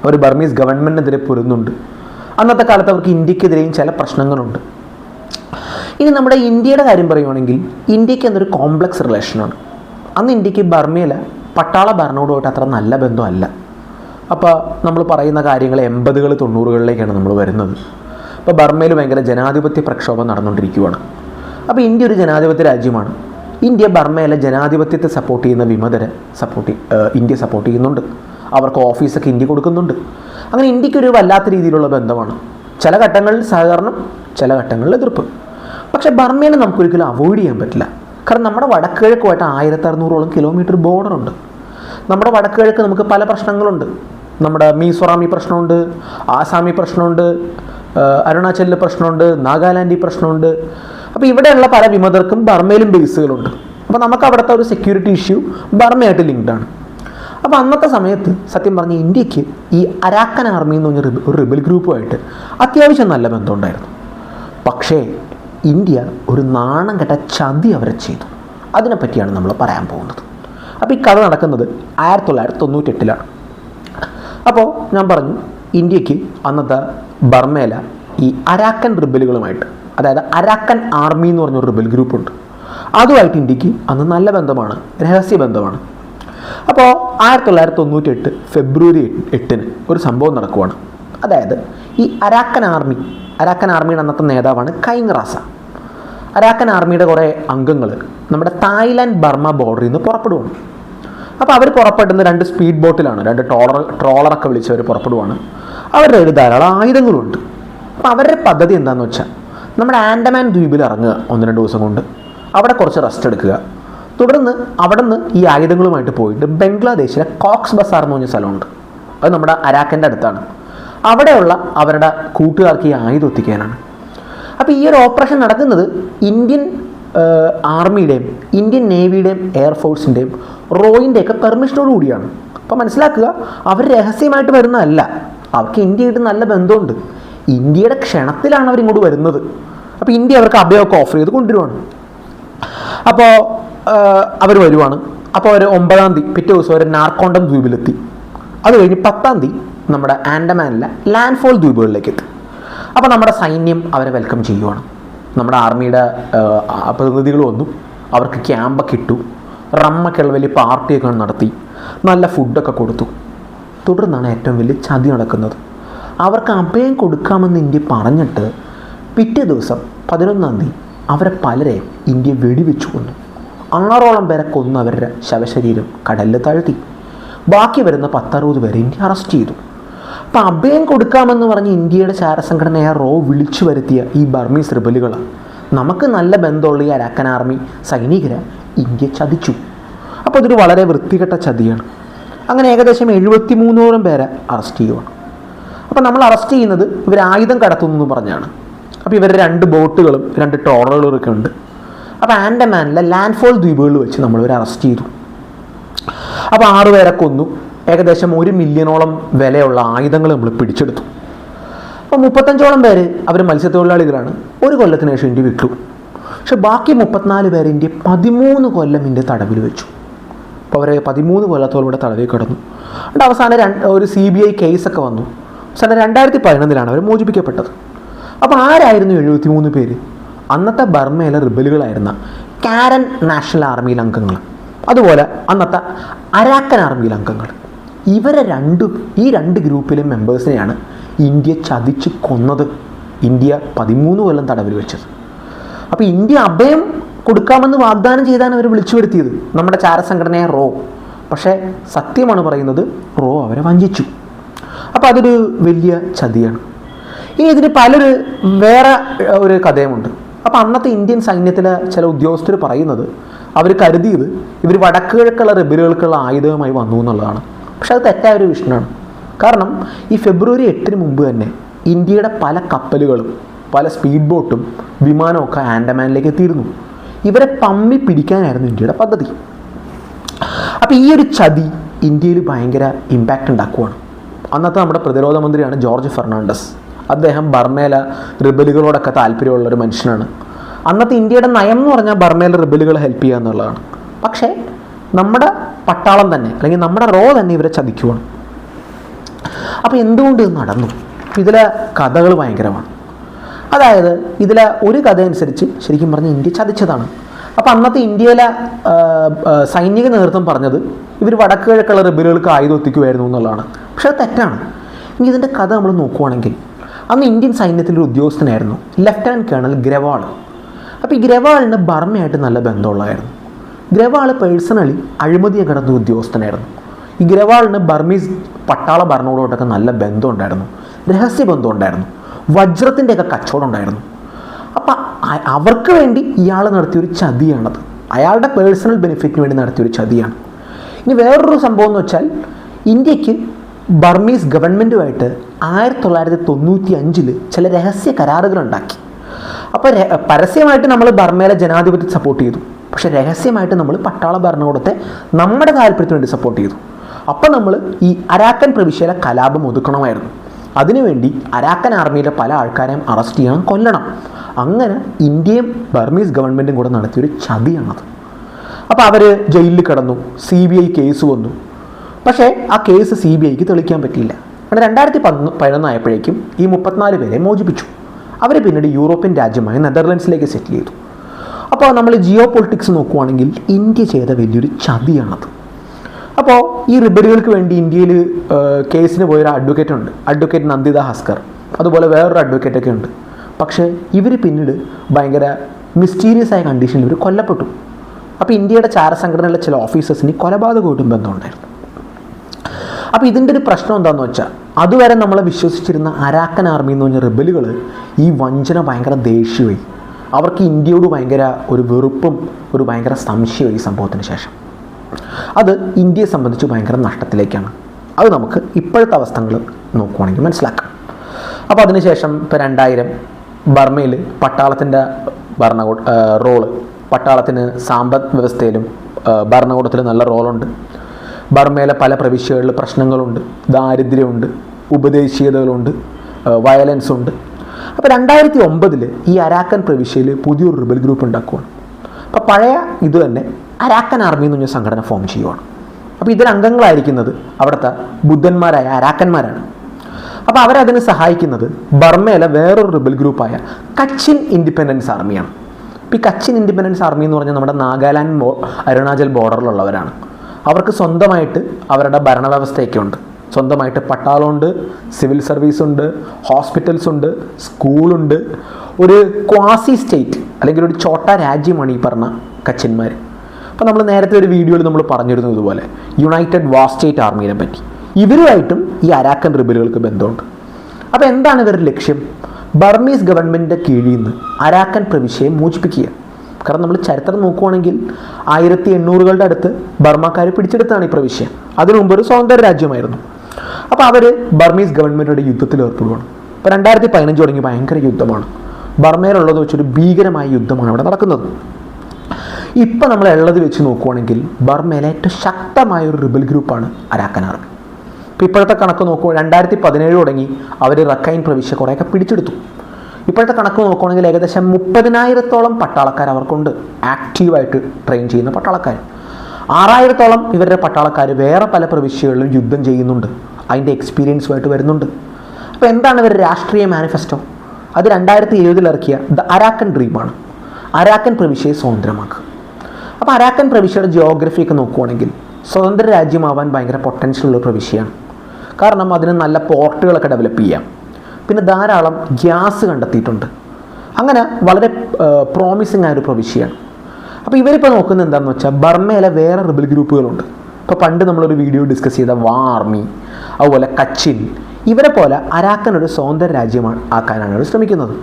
അവർ ബർമീസ് ഗവൺമെന്റിനെതിരെ പൊരുന്നുണ്ട് അന്നത്തെ കാലത്ത് അവർക്ക് ഇന്ത്യക്കെതിരെയും ചില പ്രശ്നങ്ങളുണ്ട്. ഇനി നമ്മുടെ ഇന്ത്യയുടെ കാര്യം പറയുവാണെങ്കിൽ ഇന്ത്യയ്ക്ക് എന്നൊരു കോംപ്ലക്സ് റിലേഷനാണ് അന്ന് ഇന്ത്യയ്ക്ക് ബർമയിലെ പട്ടാള ഭരണകൂടമായിട്ട് അത്ര നല്ല ബന്ധമല്ല. അപ്പോൾ നമ്മൾ പറയുന്ന കാര്യങ്ങൾ എൺപതുകൾ തൊണ്ണൂറുകളിലേക്കാണ് നമ്മൾ വരുന്നത്. അപ്പോൾ ബർമയിൽ ഭയങ്കര ജനാധിപത്യ പ്രക്ഷോഭം നടന്നുകൊണ്ടിരിക്കുകയാണ് അപ്പോൾ ഇന്ത്യ ഒരു ജനാധിപത്യ രാജ്യമാണ്. ഇന്ത്യ ബർമയിലെ ജനാധിപത്യത്തെ സപ്പോർട്ട് ചെയ്യുന്ന വിമതരെ സപ്പോർട്ട് ഇന്ത്യ സപ്പോർട്ട് ചെയ്യുന്നുണ്ട്. അവർക്ക് ഓഫീസൊക്കെ ഇന്ത്യ കൊടുക്കുന്നുണ്ട്. അങ്ങനെ ഇന്ത്യക്കൊരു വല്ലാത്ത രീതിയിലുള്ള ബന്ധമാണ്. ചില ഘട്ടങ്ങളിൽ സഹകരണം ചില ഘട്ടങ്ങളിൽ എതിർപ്പ്. പക്ഷേ ബർമയെ നമുക്കൊരിക്കലും അവോയ്ഡ് ചെയ്യാൻ പറ്റില്ല. കാരണം നമ്മുടെ വടക്കിഴക്കുമായിട്ട് ആയിരത്തി അറുന്നൂറോളം കിലോമീറ്റർ ബോർഡറുണ്ട് നമ്മുടെ വടക്കിഴക്ക് നമുക്ക് പല പ്രശ്നങ്ങളുണ്ട്. നമ്മുടെ മീസോറാമി പ്രശ്നമുണ്ട് ആസാമി പ്രശ്നമുണ്ട് അരുണാചലിൽ പ്രശ്നമുണ്ട് നാഗാലാൻഡിൽ പ്രശ്നമുണ്ട്. അപ്പോൾ ഇവിടെയുള്ള പല വിമതർക്കും ബർമയിലും ബേസുകളുണ്ട്. അപ്പോൾ നമുക്ക് അവിടുത്തെ ഒരു സെക്യൂരിറ്റി ഇഷ്യൂ ബർമയായിട്ട് ലിങ്ക്ഡ് ആണ്. അപ്പോൾ അന്നത്തെ സമയത്ത് സത്യം പറഞ്ഞ ഇന്ത്യയ്ക്ക് ഈ അരാക്കൻ ആർമി എന്ന് പറഞ്ഞ ഒരു റിബൽ ഗ്രൂപ്പുമായിട്ട് അത്യാവശ്യം നല്ല ബന്ധമുണ്ടായിരുന്നു. പക്ഷേ ഇന്ത്യ ഒരു നാണം കെട്ട ചതി അവരെ ചെയ്തു. അതിനെപ്പറ്റിയാണ് നമ്മൾ പറയാൻ പോകുന്നത്. അപ്പോൾ ഈ കഥ നടക്കുന്നത് ആയിരത്തി തൊള്ളായിരത്തി തൊണ്ണൂറ്റെട്ടിലാണ് അപ്പോൾ ഞാൻ പറഞ്ഞു ഇന്ത്യയ്ക്ക് അന്നത്തെ ബർമേല ഈ അരാക്കൻ റിബലുകളുമായിട്ട് അതായത് അരാക്കൻ ആർമി എന്ന് പറഞ്ഞൊരു റിബൽ ഗ്രൂപ്പുണ്ട് അതുമായിട്ട് ഇന്ത്യയ്ക്ക് അന്ന് നല്ല ബന്ധമാണ് രഹസ്യ ബന്ധമാണ്. അപ്പോൾ ആയിരത്തി തൊള്ളായിരത്തി തൊണ്ണൂറ്റി എട്ട് ഫെബ്രുവരി എട്ടിന് ഒരു സംഭവം നടക്കുവാണ്. അതായത് ഈ അരാക്കൻ ആർമി അരാക്കൻ ആർമിയുടെ അന്നത്തെ നേതാവാണ് കൈങ്റാസ അരാക്കൻ ആർമിയുടെ കുറേ അംഗങ്ങൾ നമ്മുടെ തായ്ലാൻഡ് ബർമ ബോർഡറിൽ നിന്ന് പുറപ്പെടുവാണ്. അപ്പോൾ അവർ പുറപ്പെടുന്ന രണ്ട് സ്പീഡ് ബോട്ടിലാണ് രണ്ട് ട്രോളർ ട്രോളറൊക്കെ വിളിച്ച് അവർ പുറപ്പെടുവാണ്. അവരുടെ ഒരു ധാരാളം ആയുധങ്ങളുണ്ട്. അപ്പോൾ അവരുടെ പദ്ധതി എന്താണെന്ന് വെച്ചാൽ നമ്മുടെ ആൻഡമാൻ ദ്വീപിൽ ഇറങ്ങുക ഒന്ന് രണ്ട് ദിവസം കൊണ്ട്. അവിടെ കുറച്ച് റെസ്റ്റ് എടുക്കുക. തുടർന്ന് അവിടെ നിന്ന് ഈ ആയുധങ്ങളുമായിട്ട് പോയിട്ട് ബംഗ്ലാദേശിലെ കോക്സ് ബസാർ എന്ന് പറഞ്ഞ സ്ഥലമുണ്ട്. അത് നമ്മുടെ അരാക്കന്റെ അടുത്താണ്. അവിടെയുള്ള അവരുടെ കൂട്ടുകാർക്ക് ഈ ആയുധം എത്തിക്കാനാണ്. അപ്പോൾ ഈ ഒരു ഓപ്പറേഷൻ നടക്കുന്നത് ഇന്ത്യൻ ആർമിയുടെയും ഇന്ത്യൻ നേവിയുടെയും എയർഫോഴ്സിന്റെയും റോയിന്റെയൊക്കെ പെർമിഷനോട് കൂടിയാണ്. അപ്പോൾ മനസ്സിലാക്കുക അവർ രഹസ്യമായിട്ട് വരുന്നതല്ല. അവർക്ക് ഇന്ത്യയായിട്ട് നല്ല ബന്ധമുണ്ട്. ഇന്ത്യയുടെ ക്ഷണത്തിലാണ് അവരിങ്ങോട്ട് വരുന്നത്. അപ്പോൾ ഇന്ത്യ അവർക്ക് അഭയമൊക്കെ ഓഫർ ചെയ്ത് കൊണ്ടുവരുവാണ്. അപ്പോൾ അവർ വരുവാണ്. അപ്പോൾ അവർ ഒമ്പതാം തീയതി പിറ്റേ ദിവസം ഒരു നാർക്കോണ്ടം ദ്വീപിലെത്തി. അത് കഴിഞ്ഞ് പത്താം തീയതി നമ്മുടെ ആൻഡമാനിലെ ലാൻഡ്ഫോൾ ദ്വീപുകളിലേക്ക് എത്തി. അപ്പോൾ നമ്മുടെ സൈന്യം അവരെ വെൽക്കം ചെയ്യുവാണ്. നമ്മുടെ ആർമിയുടെ പ്രതിനിധികൾ വന്നു. അവർക്ക് ക്യാമ്പൊക്കെ ഇട്ടു. റമ്മൊക്കെയുള്ള വലിയ പാർട്ടിയൊക്കെ നടത്തി. നല്ല ഫുഡൊക്കെ കൊടുത്തു. തുടർന്നാണ് ഏറ്റവും വലിയ ചതി നടക്കുന്നത്. അവർക്ക് അഭയം കൊടുക്കാമെന്ന് ഇന്ത്യ പറഞ്ഞിട്ട് പിറ്റേ ദിവസം പതിനൊന്നാം തീയതി അവരെ പലരെ ഇന്ത്യ വെടിവെച്ചു കൊന്നു. ആറോളം പേരെ കൊന്ന് അവരുടെ ശവശരീരം കടലിൽ താഴ്ത്തി. ബാക്കി വരുന്ന പത്തറുപത് പേരെ ഇന്ത്യ അറസ്റ്റ് ചെയ്തു. അപ്പം അഭയം കൊടുക്കാമെന്ന് പറഞ്ഞ് ഇന്ത്യയുടെ ചാരസംഘടനയായ റോ വിളിച്ചു വരുത്തിയ ഈ ബർമീസ് റിബലുകൾ നമുക്ക് നല്ല ബന്ധമുള്ള ഈ അരാക്കൻ ആർമി സൈനികരെ ഇന്ത്യ ചതിച്ചു. അപ്പോൾ ഇതൊരു വളരെ വൃത്തികെട്ട ചതിയാണ്. അങ്ങനെ ഏകദേശം എഴുപത്തി മൂന്നോളം പേരെ അറസ്റ്റ് ചെയ്യുവാണ്. അപ്പോൾ നമ്മൾ അറസ്റ്റ് ചെയ്യുന്നത് ഇവർ ആയുധം കടത്തുന്നു എന്ന് പറഞ്ഞാണ്. അപ്പോൾ ഇവരുടെ രണ്ട് ബോട്ടുകളും രണ്ട് ട്രോളറുകളും ഒക്കെ ഉണ്ട്. അപ്പോൾ ആൻഡമാനിലെ ലാൻഡ്ഫോൾ ദ്വീപുകളിൽ വെച്ച് നമ്മൾ ഇവരെ അറസ്റ്റ് ചെയ്തു. അപ്പോൾ ആറ് പേരെ കൊന്നു. ഏകദേശം ഒരു മില്യണോളം വിലയുള്ള ആയുധങ്ങൾ നമ്മൾ പിടിച്ചെടുത്തു. അപ്പോൾ മുപ്പത്തഞ്ചോളം പേര് അവർ മത്സ്യത്തൊഴിലാളികളാണ്. ഒരു കൊല്ലത്തിന് ശേഷം ഇന്ത്യ വിട്ടു. പക്ഷെ ബാക്കി മുപ്പത്തിനാല് പേര് ഇന്ത്യ പതിമൂന്ന് കൊല്ലം ഇന്ത്യ തടവിൽ വെച്ചു. അപ്പോൾ അവരെ പതിമൂന്ന് കൊല്ലത്തോളം ഇവിടെ തടവിൽ കിടന്നു. എന്നിട്ട് അവസാനം ഒരു സി ബി ഐ കേസൊക്കെ വന്നു. അവസാനം രണ്ടായിരത്തി പതിനൊന്നിലാണ് അവർ മോചിപ്പിക്കപ്പെട്ടത്. അപ്പോൾ ആരായിരുന്നു എഴുപത്തി മൂന്ന് പേര്? അന്നത്തെ ബർമയിലെ റിബലുകളായിരുന്ന കാരൻ നാഷണൽ ആർമിയിലെ അംഗങ്ങൾ. അതുപോലെ അന്നത്തെ അരാക്കൻ ആർമിയിലെ അംഗങ്ങൾ. ഇവരെ രണ്ടും ഈ രണ്ട് ഗ്രൂപ്പിലെ മെമ്പേഴ്സിനെയാണ് ഇന്ത്യ ചതിച്ച് കൊന്നത്. ഇന്ത്യ പതിമൂന്ന് കൊല്ലം തടവിൽ വെച്ചത്. അപ്പോൾ ഇന്ത്യ അഭയം കൊടുക്കാമെന്ന് വാഗ്ദാനം ചെയ്താണ് അവർ വിളിച്ചു വരുത്തിയത് നമ്മുടെ ചാരസംഘടനയെ റോ. പക്ഷേ സത്യമാണ് പറയുന്നത് റോ അവരെ വഞ്ചിച്ചു. അപ്പോൾ അതൊരു വലിയ ചതിയാണ്. ഇനി ഇതിന് പലൊരു വേറെ ഒരു കഥയുമുണ്ട്. അപ്പോൾ അന്നത്തെ ഇന്ത്യൻ സൈന്യത്തിലെ ചില ഉദ്യോഗസ്ഥർ പറയുന്നത് അവർ കരുതിയത് ഇവർ വടക്ക് കിഴക്കുള്ള റെബലുകൾക്കുള്ള ആയുധവുമായി വന്നു എന്നുള്ളതാണ്. പക്ഷെ അത് തെറ്റായ ഒരു വിഷ്ണുവാണ് കാരണം ഈ ഫെബ്രുവരി എട്ടിന് മുമ്പ് തന്നെ ഇന്ത്യയുടെ പല കപ്പലുകളും പല സ്പീഡ് ബോട്ടും വിമാനവും ഒക്കെ ആൻഡമാനിലേക്ക് എത്തിയിരുന്നു. ഇവരെ പമ്മി പിടിക്കാനായിരുന്നു ഇന്ത്യയുടെ പദ്ധതി. അപ്പോൾ ഈ ഒരു ചതി ഇന്ത്യയിൽ ഭയങ്കര ഇമ്പാക്റ്റ് ഉണ്ടാക്കുവാണ്. അന്നത്തെ നമ്മുടെ പ്രതിരോധ മന്ത്രിയാണ് ജോർജ് ഫെർണാണ്ടസ്. അദ്ദേഹം ബർമേല റിബലുകളോടൊക്കെ താല്പര്യമുള്ള ഒരു മനുഷ്യനാണ്. അന്നത്തെ ഇന്ത്യയുടെ നയം എന്ന് പറഞ്ഞാൽ ബർമേല റിബലുകളെ ഹെൽപ്പ് ചെയ്യുക എന്നുള്ളതാണ്. പക്ഷേ നമ്മുടെ പട്ടാളം തന്നെ അല്ലെങ്കിൽ നമ്മുടെ റോ തന്നെ ഇവരെ ചതിക്കുവാണ്. അപ്പോൾ എന്തുകൊണ്ട് ഇത് നടന്നു? ഇതിലെ കഥകൾ ഭയങ്കരമാണ്. അതായത് ഇതിലെ ഒരു കഥ അനുസരിച്ച് ശരിക്കും പറഞ്ഞാൽ ഇന്ത്യ ചതിച്ചതാണ്. അപ്പോൾ അന്നത്തെ ഇന്ത്യയിലെ സൈനിക നേതൃത്വം പറഞ്ഞത് ഇവർ വടക്ക് കിഴക്കുള്ള റിബലുകൾക്ക് ആയുധം എത്തിക്കുമായിരുന്നു എന്നുള്ളതാണ്. പക്ഷേ അത് തെറ്റാണ്. ഇനി ഇതിന്റെ കഥ നമ്മൾ നോക്കുവാണെങ്കിൽ അന്ന് ഇന്ത്യൻ സൈന്യത്തിലെ ഉദ്യോഗസ്ഥനായിരുന്നു ലെഫ്റ്റനന്റ് കേണൽ ഗ്രവാൾ അപ്പോൾ ഈ ഗ്രവാളിന് ബർമയായിട്ട് നല്ല ബന്ധമുള്ളതായിരുന്നു. ഗ്രവാൾ പേഴ്സണലി അഴിമതിയെ കടന്ന ഉദ്യോഗസ്ഥനായിരുന്നു. ഈ ഗ്രവാളിന് ബർമീസ് പട്ടാള ഭരണകൂടമായിട്ടൊക്കെ നല്ല ബന്ധമുണ്ടായിരുന്നു രഹസ്യ ബന്ധം ബന്ധമുണ്ടായിരുന്നു വജ്രത്തിന്റെയൊക്കെ കച്ചവടം ഉണ്ടായിരുന്നു അപ്പം അവർക്ക് വേണ്ടി ഇയാൾ നടത്തിയൊരു ചതിയാണത്. അയാളുടെ പേഴ്സണൽ ബെനിഫിറ്റിന് വേണ്ടി നടത്തിയൊരു ചതിയാണ്. ഇനി വേറൊരു സംഭവം എന്ന് വെച്ചാൽ ഇന്ത്യയ്ക്ക് ബർമീസ് ഗവൺമെന്റുമായിട്ട് ആയിരത്തി തൊള്ളായിരത്തി തൊണ്ണൂറ്റി അഞ്ചിൽ ചില രഹസ്യ കരാറുകൾ ഉണ്ടാക്കി അപ്പോൾ പരസ്യമായിട്ട് നമ്മൾ ബർമയിലെ ജനാധിപത്യത്തെ സപ്പോർട്ട് ചെയ്തു. പക്ഷേ രഹസ്യമായിട്ട് നമ്മൾ പട്ടാള ഭരണകൂടത്തെ നമ്മുടെ താല്പര്യത്തിന് വേണ്ടി സപ്പോർട്ട് ചെയ്തു. അപ്പോൾ നമ്മൾ ഈ അരാക്കൻ പ്രവിശ്യയിലെ കലാപം ഒതുക്കണമായിരുന്നു. അതിനുവേണ്ടി അരാക്കൻ ആർമിയിലെ പല ആൾക്കാരെയും അറസ്റ്റ് ചെയ്യണം കൊല്ലണം. അങ്ങനെ ഇന്ത്യയും ബർമീസ് ഗവൺമെന്റും കൂടെ നടത്തിയൊരു ചതിയാണത്. അപ്പോൾ അവർ ജയിലിൽ കിടന്നു സി ബി ഐ കേസ് വന്നു. പക്ഷേ ആ കേസ് സി ബി ഐക്ക് തെളിക്കാൻ പറ്റിയില്ല. അങ്ങനെ രണ്ടായിരത്തി പതിനൊന്ന് പതിനൊന്നായപ്പോഴേക്കും ഈ മുപ്പത്തിനാല് പേരെ മോചിപ്പിച്ചു. അവർ പിന്നീട് യൂറോപ്യൻ രാജ്യമായ നെതർലൻഡ്സിലേക്ക് സെറ്റിൽ ചെയ്തു. അപ്പോൾ നമ്മൾ ജിയോ പൊളിറ്റിക്സ് നോക്കുവാണെങ്കിൽ ഇന്ത്യ ചെയ്ത വലിയൊരു ചതിയാണത്. അപ്പോൾ ഈ റിബലുകൾക്ക് വേണ്ടി ഇന്ത്യയിൽ കേസിന് പോയൊരു അഡ്വക്കേറ്റ് ഉണ്ട്. അഡ്വക്കേറ്റ് നന്ദിത ഹസ്കർ. അതുപോലെ വേറൊരു അഡ്വക്കേറ്റൊക്കെ ഉണ്ട്. പക്ഷേ ഇവർ പിന്നീട് ഭയങ്കര മിസ്റ്റീരിയസ് ആയ കണ്ടീഷനിൽ ഇവർ കൊല്ലപ്പെട്ടു. അപ്പോൾ ഇന്ത്യയുടെ ചാരസംഘടനയിലെ ചില ഓഫീസേഴ്സിന് കൊലപാതകമായിട്ടും ബന്ധമുണ്ടായിരുന്നു. അപ്പോൾ ഇതിന്റെ ഒരു പ്രശ്നം എന്താണെന്ന് വെച്ചാൽ അതുവരെ നമ്മളെ വിശ്വസിച്ചിരുന്ന അരാക്കൻ ആർമി എന്ന് പറഞ്ഞ റിബലുകൾ ഈ വഞ്ചന ഭയങ്കര ദേഷ്യമായി. അവർക്ക് ഇന്ത്യയോട് ഭയങ്കര ഒരു വെറുപ്പും ഒരു ഭയങ്കര സംശയമായി ഈ സംഭവത്തിന് ശേഷം. അത് ഇന്ത്യയെ സംബന്ധിച്ച് ഭയങ്കര നഷ്ടത്തിലേക്കാണ്. അത് നമുക്ക് ഇപ്പോഴത്തെ അവസ്ഥകൾ നോക്കുവാണെങ്കിൽ മനസ്സിലാക്കാം. അപ്പോൾ അതിനുശേഷം ഇപ്പോൾ രണ്ടായിരം ബർമയിൽ പട്ടാളത്തിന്റെ ഭരണകൂട റോൾ. പട്ടാളത്തിന് സാമ്പദ് വ്യവസ്ഥയിലും ഭരണകൂടത്തിൽ നല്ല റോളുണ്ട്. ബർമയിലെ പല പ്രവിശ്യകളിൽ പ്രശ്നങ്ങളുണ്ട് ദാരിദ്ര്യമുണ്ട് ഉപദേശീയതകളുണ്ട് വയലൻസ് ഉണ്ട് അപ്പോൾ രണ്ടായിരത്തി ഒമ്പതിൽ ഈ അരാക്കൻ പ്രവിശ്യയിൽ പുതിയൊരു റിബൽ ഗ്രൂപ്പ് ഉണ്ടാക്കുകയാണ് അപ്പോൾ പഴയ ഇത് തന്നെ അരാക്കൻ ആർമി എന്ന് പറഞ്ഞ സംഘടന ഫോം ചെയ്യുവാണ്. അപ്പോൾ ഇതിൽ അംഗങ്ങളായിരിക്കുന്നത് അവിടുത്തെ ബുദ്ധന്മാരായ അരാക്കന്മാരാണ്. അപ്പോൾ അവരതിന് സഹായിക്കുന്നത് ബർമയിലെ വേറൊരു റിബൽ ഗ്രൂപ്പായ കച്ചിൻ ഇൻഡിപെൻഡൻസ് ആർമിയാണ്. ഇപ്പോൾ ഈ കച്ചിൻ ഇൻഡിപെൻഡൻസ് ആർമി എന്ന് പറഞ്ഞാൽ നമ്മുടെ നാഗാലാൻഡ് അരുണാചൽ ബോർഡറിലുള്ളവരാണ് അവർക്ക് സ്വന്തമായിട്ട് അവരുടെ ഭരണവ്യവസ്ഥയൊക്കെ ഉണ്ട് സ്വന്തമായിട്ട് പട്ടാളമുണ്ട് സിവിൽ സർവീസ് ഉണ്ട് ഹോസ്പിറ്റൽസ് ഉണ്ട് സ്കൂളുണ്ട് ഒരു ക്വാസി സ്റ്റേറ്റ് അല്ലെങ്കിൽ ഒരു ചോട്ട രാജ്യമാണ് ഈ പറഞ്ഞ കച്ചന്മാർ അപ്പോൾ നമ്മൾ നേരത്തെ ഒരു വീഡിയോയിൽ നമ്മൾ പറഞ്ഞിരുന്നു ഇതുപോലെ യുണൈറ്റഡ് വാർ സ്റ്റേറ്റ് ആർമീനെ പറ്റി. ഇവരുമായിട്ടും ഈ അരാക്കൻ റിബലുകൾക്ക് ബന്ധമുണ്ട്. അപ്പോൾ എന്താണ് ഇവരുടെ ലക്ഷ്യം? ബർമീസ് ഗവൺമെന്റിന്റെ കീഴിൽ നിന്ന് അരാക്കൻ പ്രവിശ്യയെ മോചിപ്പിക്കുക. കാരണം നമ്മൾ ചരിത്രം നോക്കുവാണെങ്കിൽ ആയിരത്തി എണ്ണൂറുകളുടെ അടുത്ത് ബർമ്മക്കാർ പിടിച്ചെടുത്താണ് ഈ പ്രവിശ്യ. അതിനു മുമ്പ് ഒരു സ്വതന്ത്ര രാജ്യമായിരുന്നു. അപ്പോൾ അവർ ബർമീസ് ഗവൺമെന്റോട് യുദ്ധത്തിൽ ഏർപ്പെടുകയാണ് ഇപ്പോൾ രണ്ടായിരത്തി പതിനഞ്ച് തുടങ്ങി ഭയങ്കര യുദ്ധമാണ്. ബർമയിലുള്ളത് വെച്ചൊരു ഭീകരമായ യുദ്ധമാണ് അവിടെ നടക്കുന്നത്. ഇപ്പം നമ്മൾ ഉള്ളത് വെച്ച് നോക്കുവാണെങ്കിൽ ബർമയിലെ ഏറ്റവും ശക്തമായ ഒരു റിബൽ ഗ്രൂപ്പാണ് അരാക്കൻ ആർമി ഇപ്പോൾ ഇപ്പോഴത്തെ കണക്ക് നോക്കുമ്പോൾ രണ്ടായിരത്തി പതിനേഴ് തുടങ്ങി അവർ റക്കൈൻ പ്രവിശ്യ കുറേയൊക്കെ പിടിച്ചെടുത്തു. ഇപ്പോഴത്തെ കണക്ക് നോക്കുകയാണെങ്കിൽ ഏകദേശം മുപ്പതിനായിരത്തോളം പട്ടാളക്കാർ അവർക്കുണ്ട്. ആക്റ്റീവായിട്ട് ട്രെയിൻ ചെയ്യുന്ന പട്ടാളക്കാർ. ആറായിരത്തോളം ഇവരുടെ പട്ടാളക്കാർ വേറെ പല പ്രവിശ്യകളിലും യുദ്ധം ചെയ്യുന്നുണ്ട്. അതിന്റെ എക്സ്പീരിയൻസുമായിട്ട് വരുന്നുണ്ട്. അപ്പോൾ എന്താണ് ഇവരുടെ രാഷ്ട്രീയ മാനിഫെസ്റ്റോ അത് രണ്ടായിരത്തി ഇരുപതിൽ ഇറക്കിയ ദ അരാക്കൻ ഡ്രീമാണ് അരാക്കൻ പ്രവിശ്യയെ സ്വതന്ത്രമാക്കുക. അപ്പോൾ അരാക്കൻ പ്രവിശ്യയുടെ ജിയോഗ്രഫി നോക്കുകയാണെങ്കിൽ സ്വതന്ത്ര രാജ്യമാവാൻ ഭയങ്കര പൊട്ടൻഷ്യൽ ഉള്ള പ്രവിശ്യയാണ്. കാരണം അതിന് നല്ല പോർട്ടുകളൊക്കെ ഡെവലപ്പ് ചെയ്യാം. പിന്നെ ധാരാളം ഗ്യാസ് കണ്ടെത്തിയിട്ടുണ്ട്. അങ്ങനെ വളരെ പ്രോമിസിങ് ആയൊരു പ്രവിശ്യയാണ്. അപ്പോൾ ഇവരിപ്പോൾ നോക്കുന്നത് എന്താണെന്ന് വെച്ചാൽ ബർമയിലെ വേറെ റിബൽ ഗ്രൂപ്പുകളുണ്ട്. ഇപ്പോൾ പണ്ട് നമ്മളൊരു വീഡിയോ ഡിസ്കസ് ചെയ്ത വാർമി അതുപോലെ കച്ചിൻ ഇവരെ പോലെ അരാക്കൻ ഒരു സ്വതന്ത്ര രാജ്യമാണ് ആക്കാനാണ് അവർ ശ്രമിക്കുന്നത്.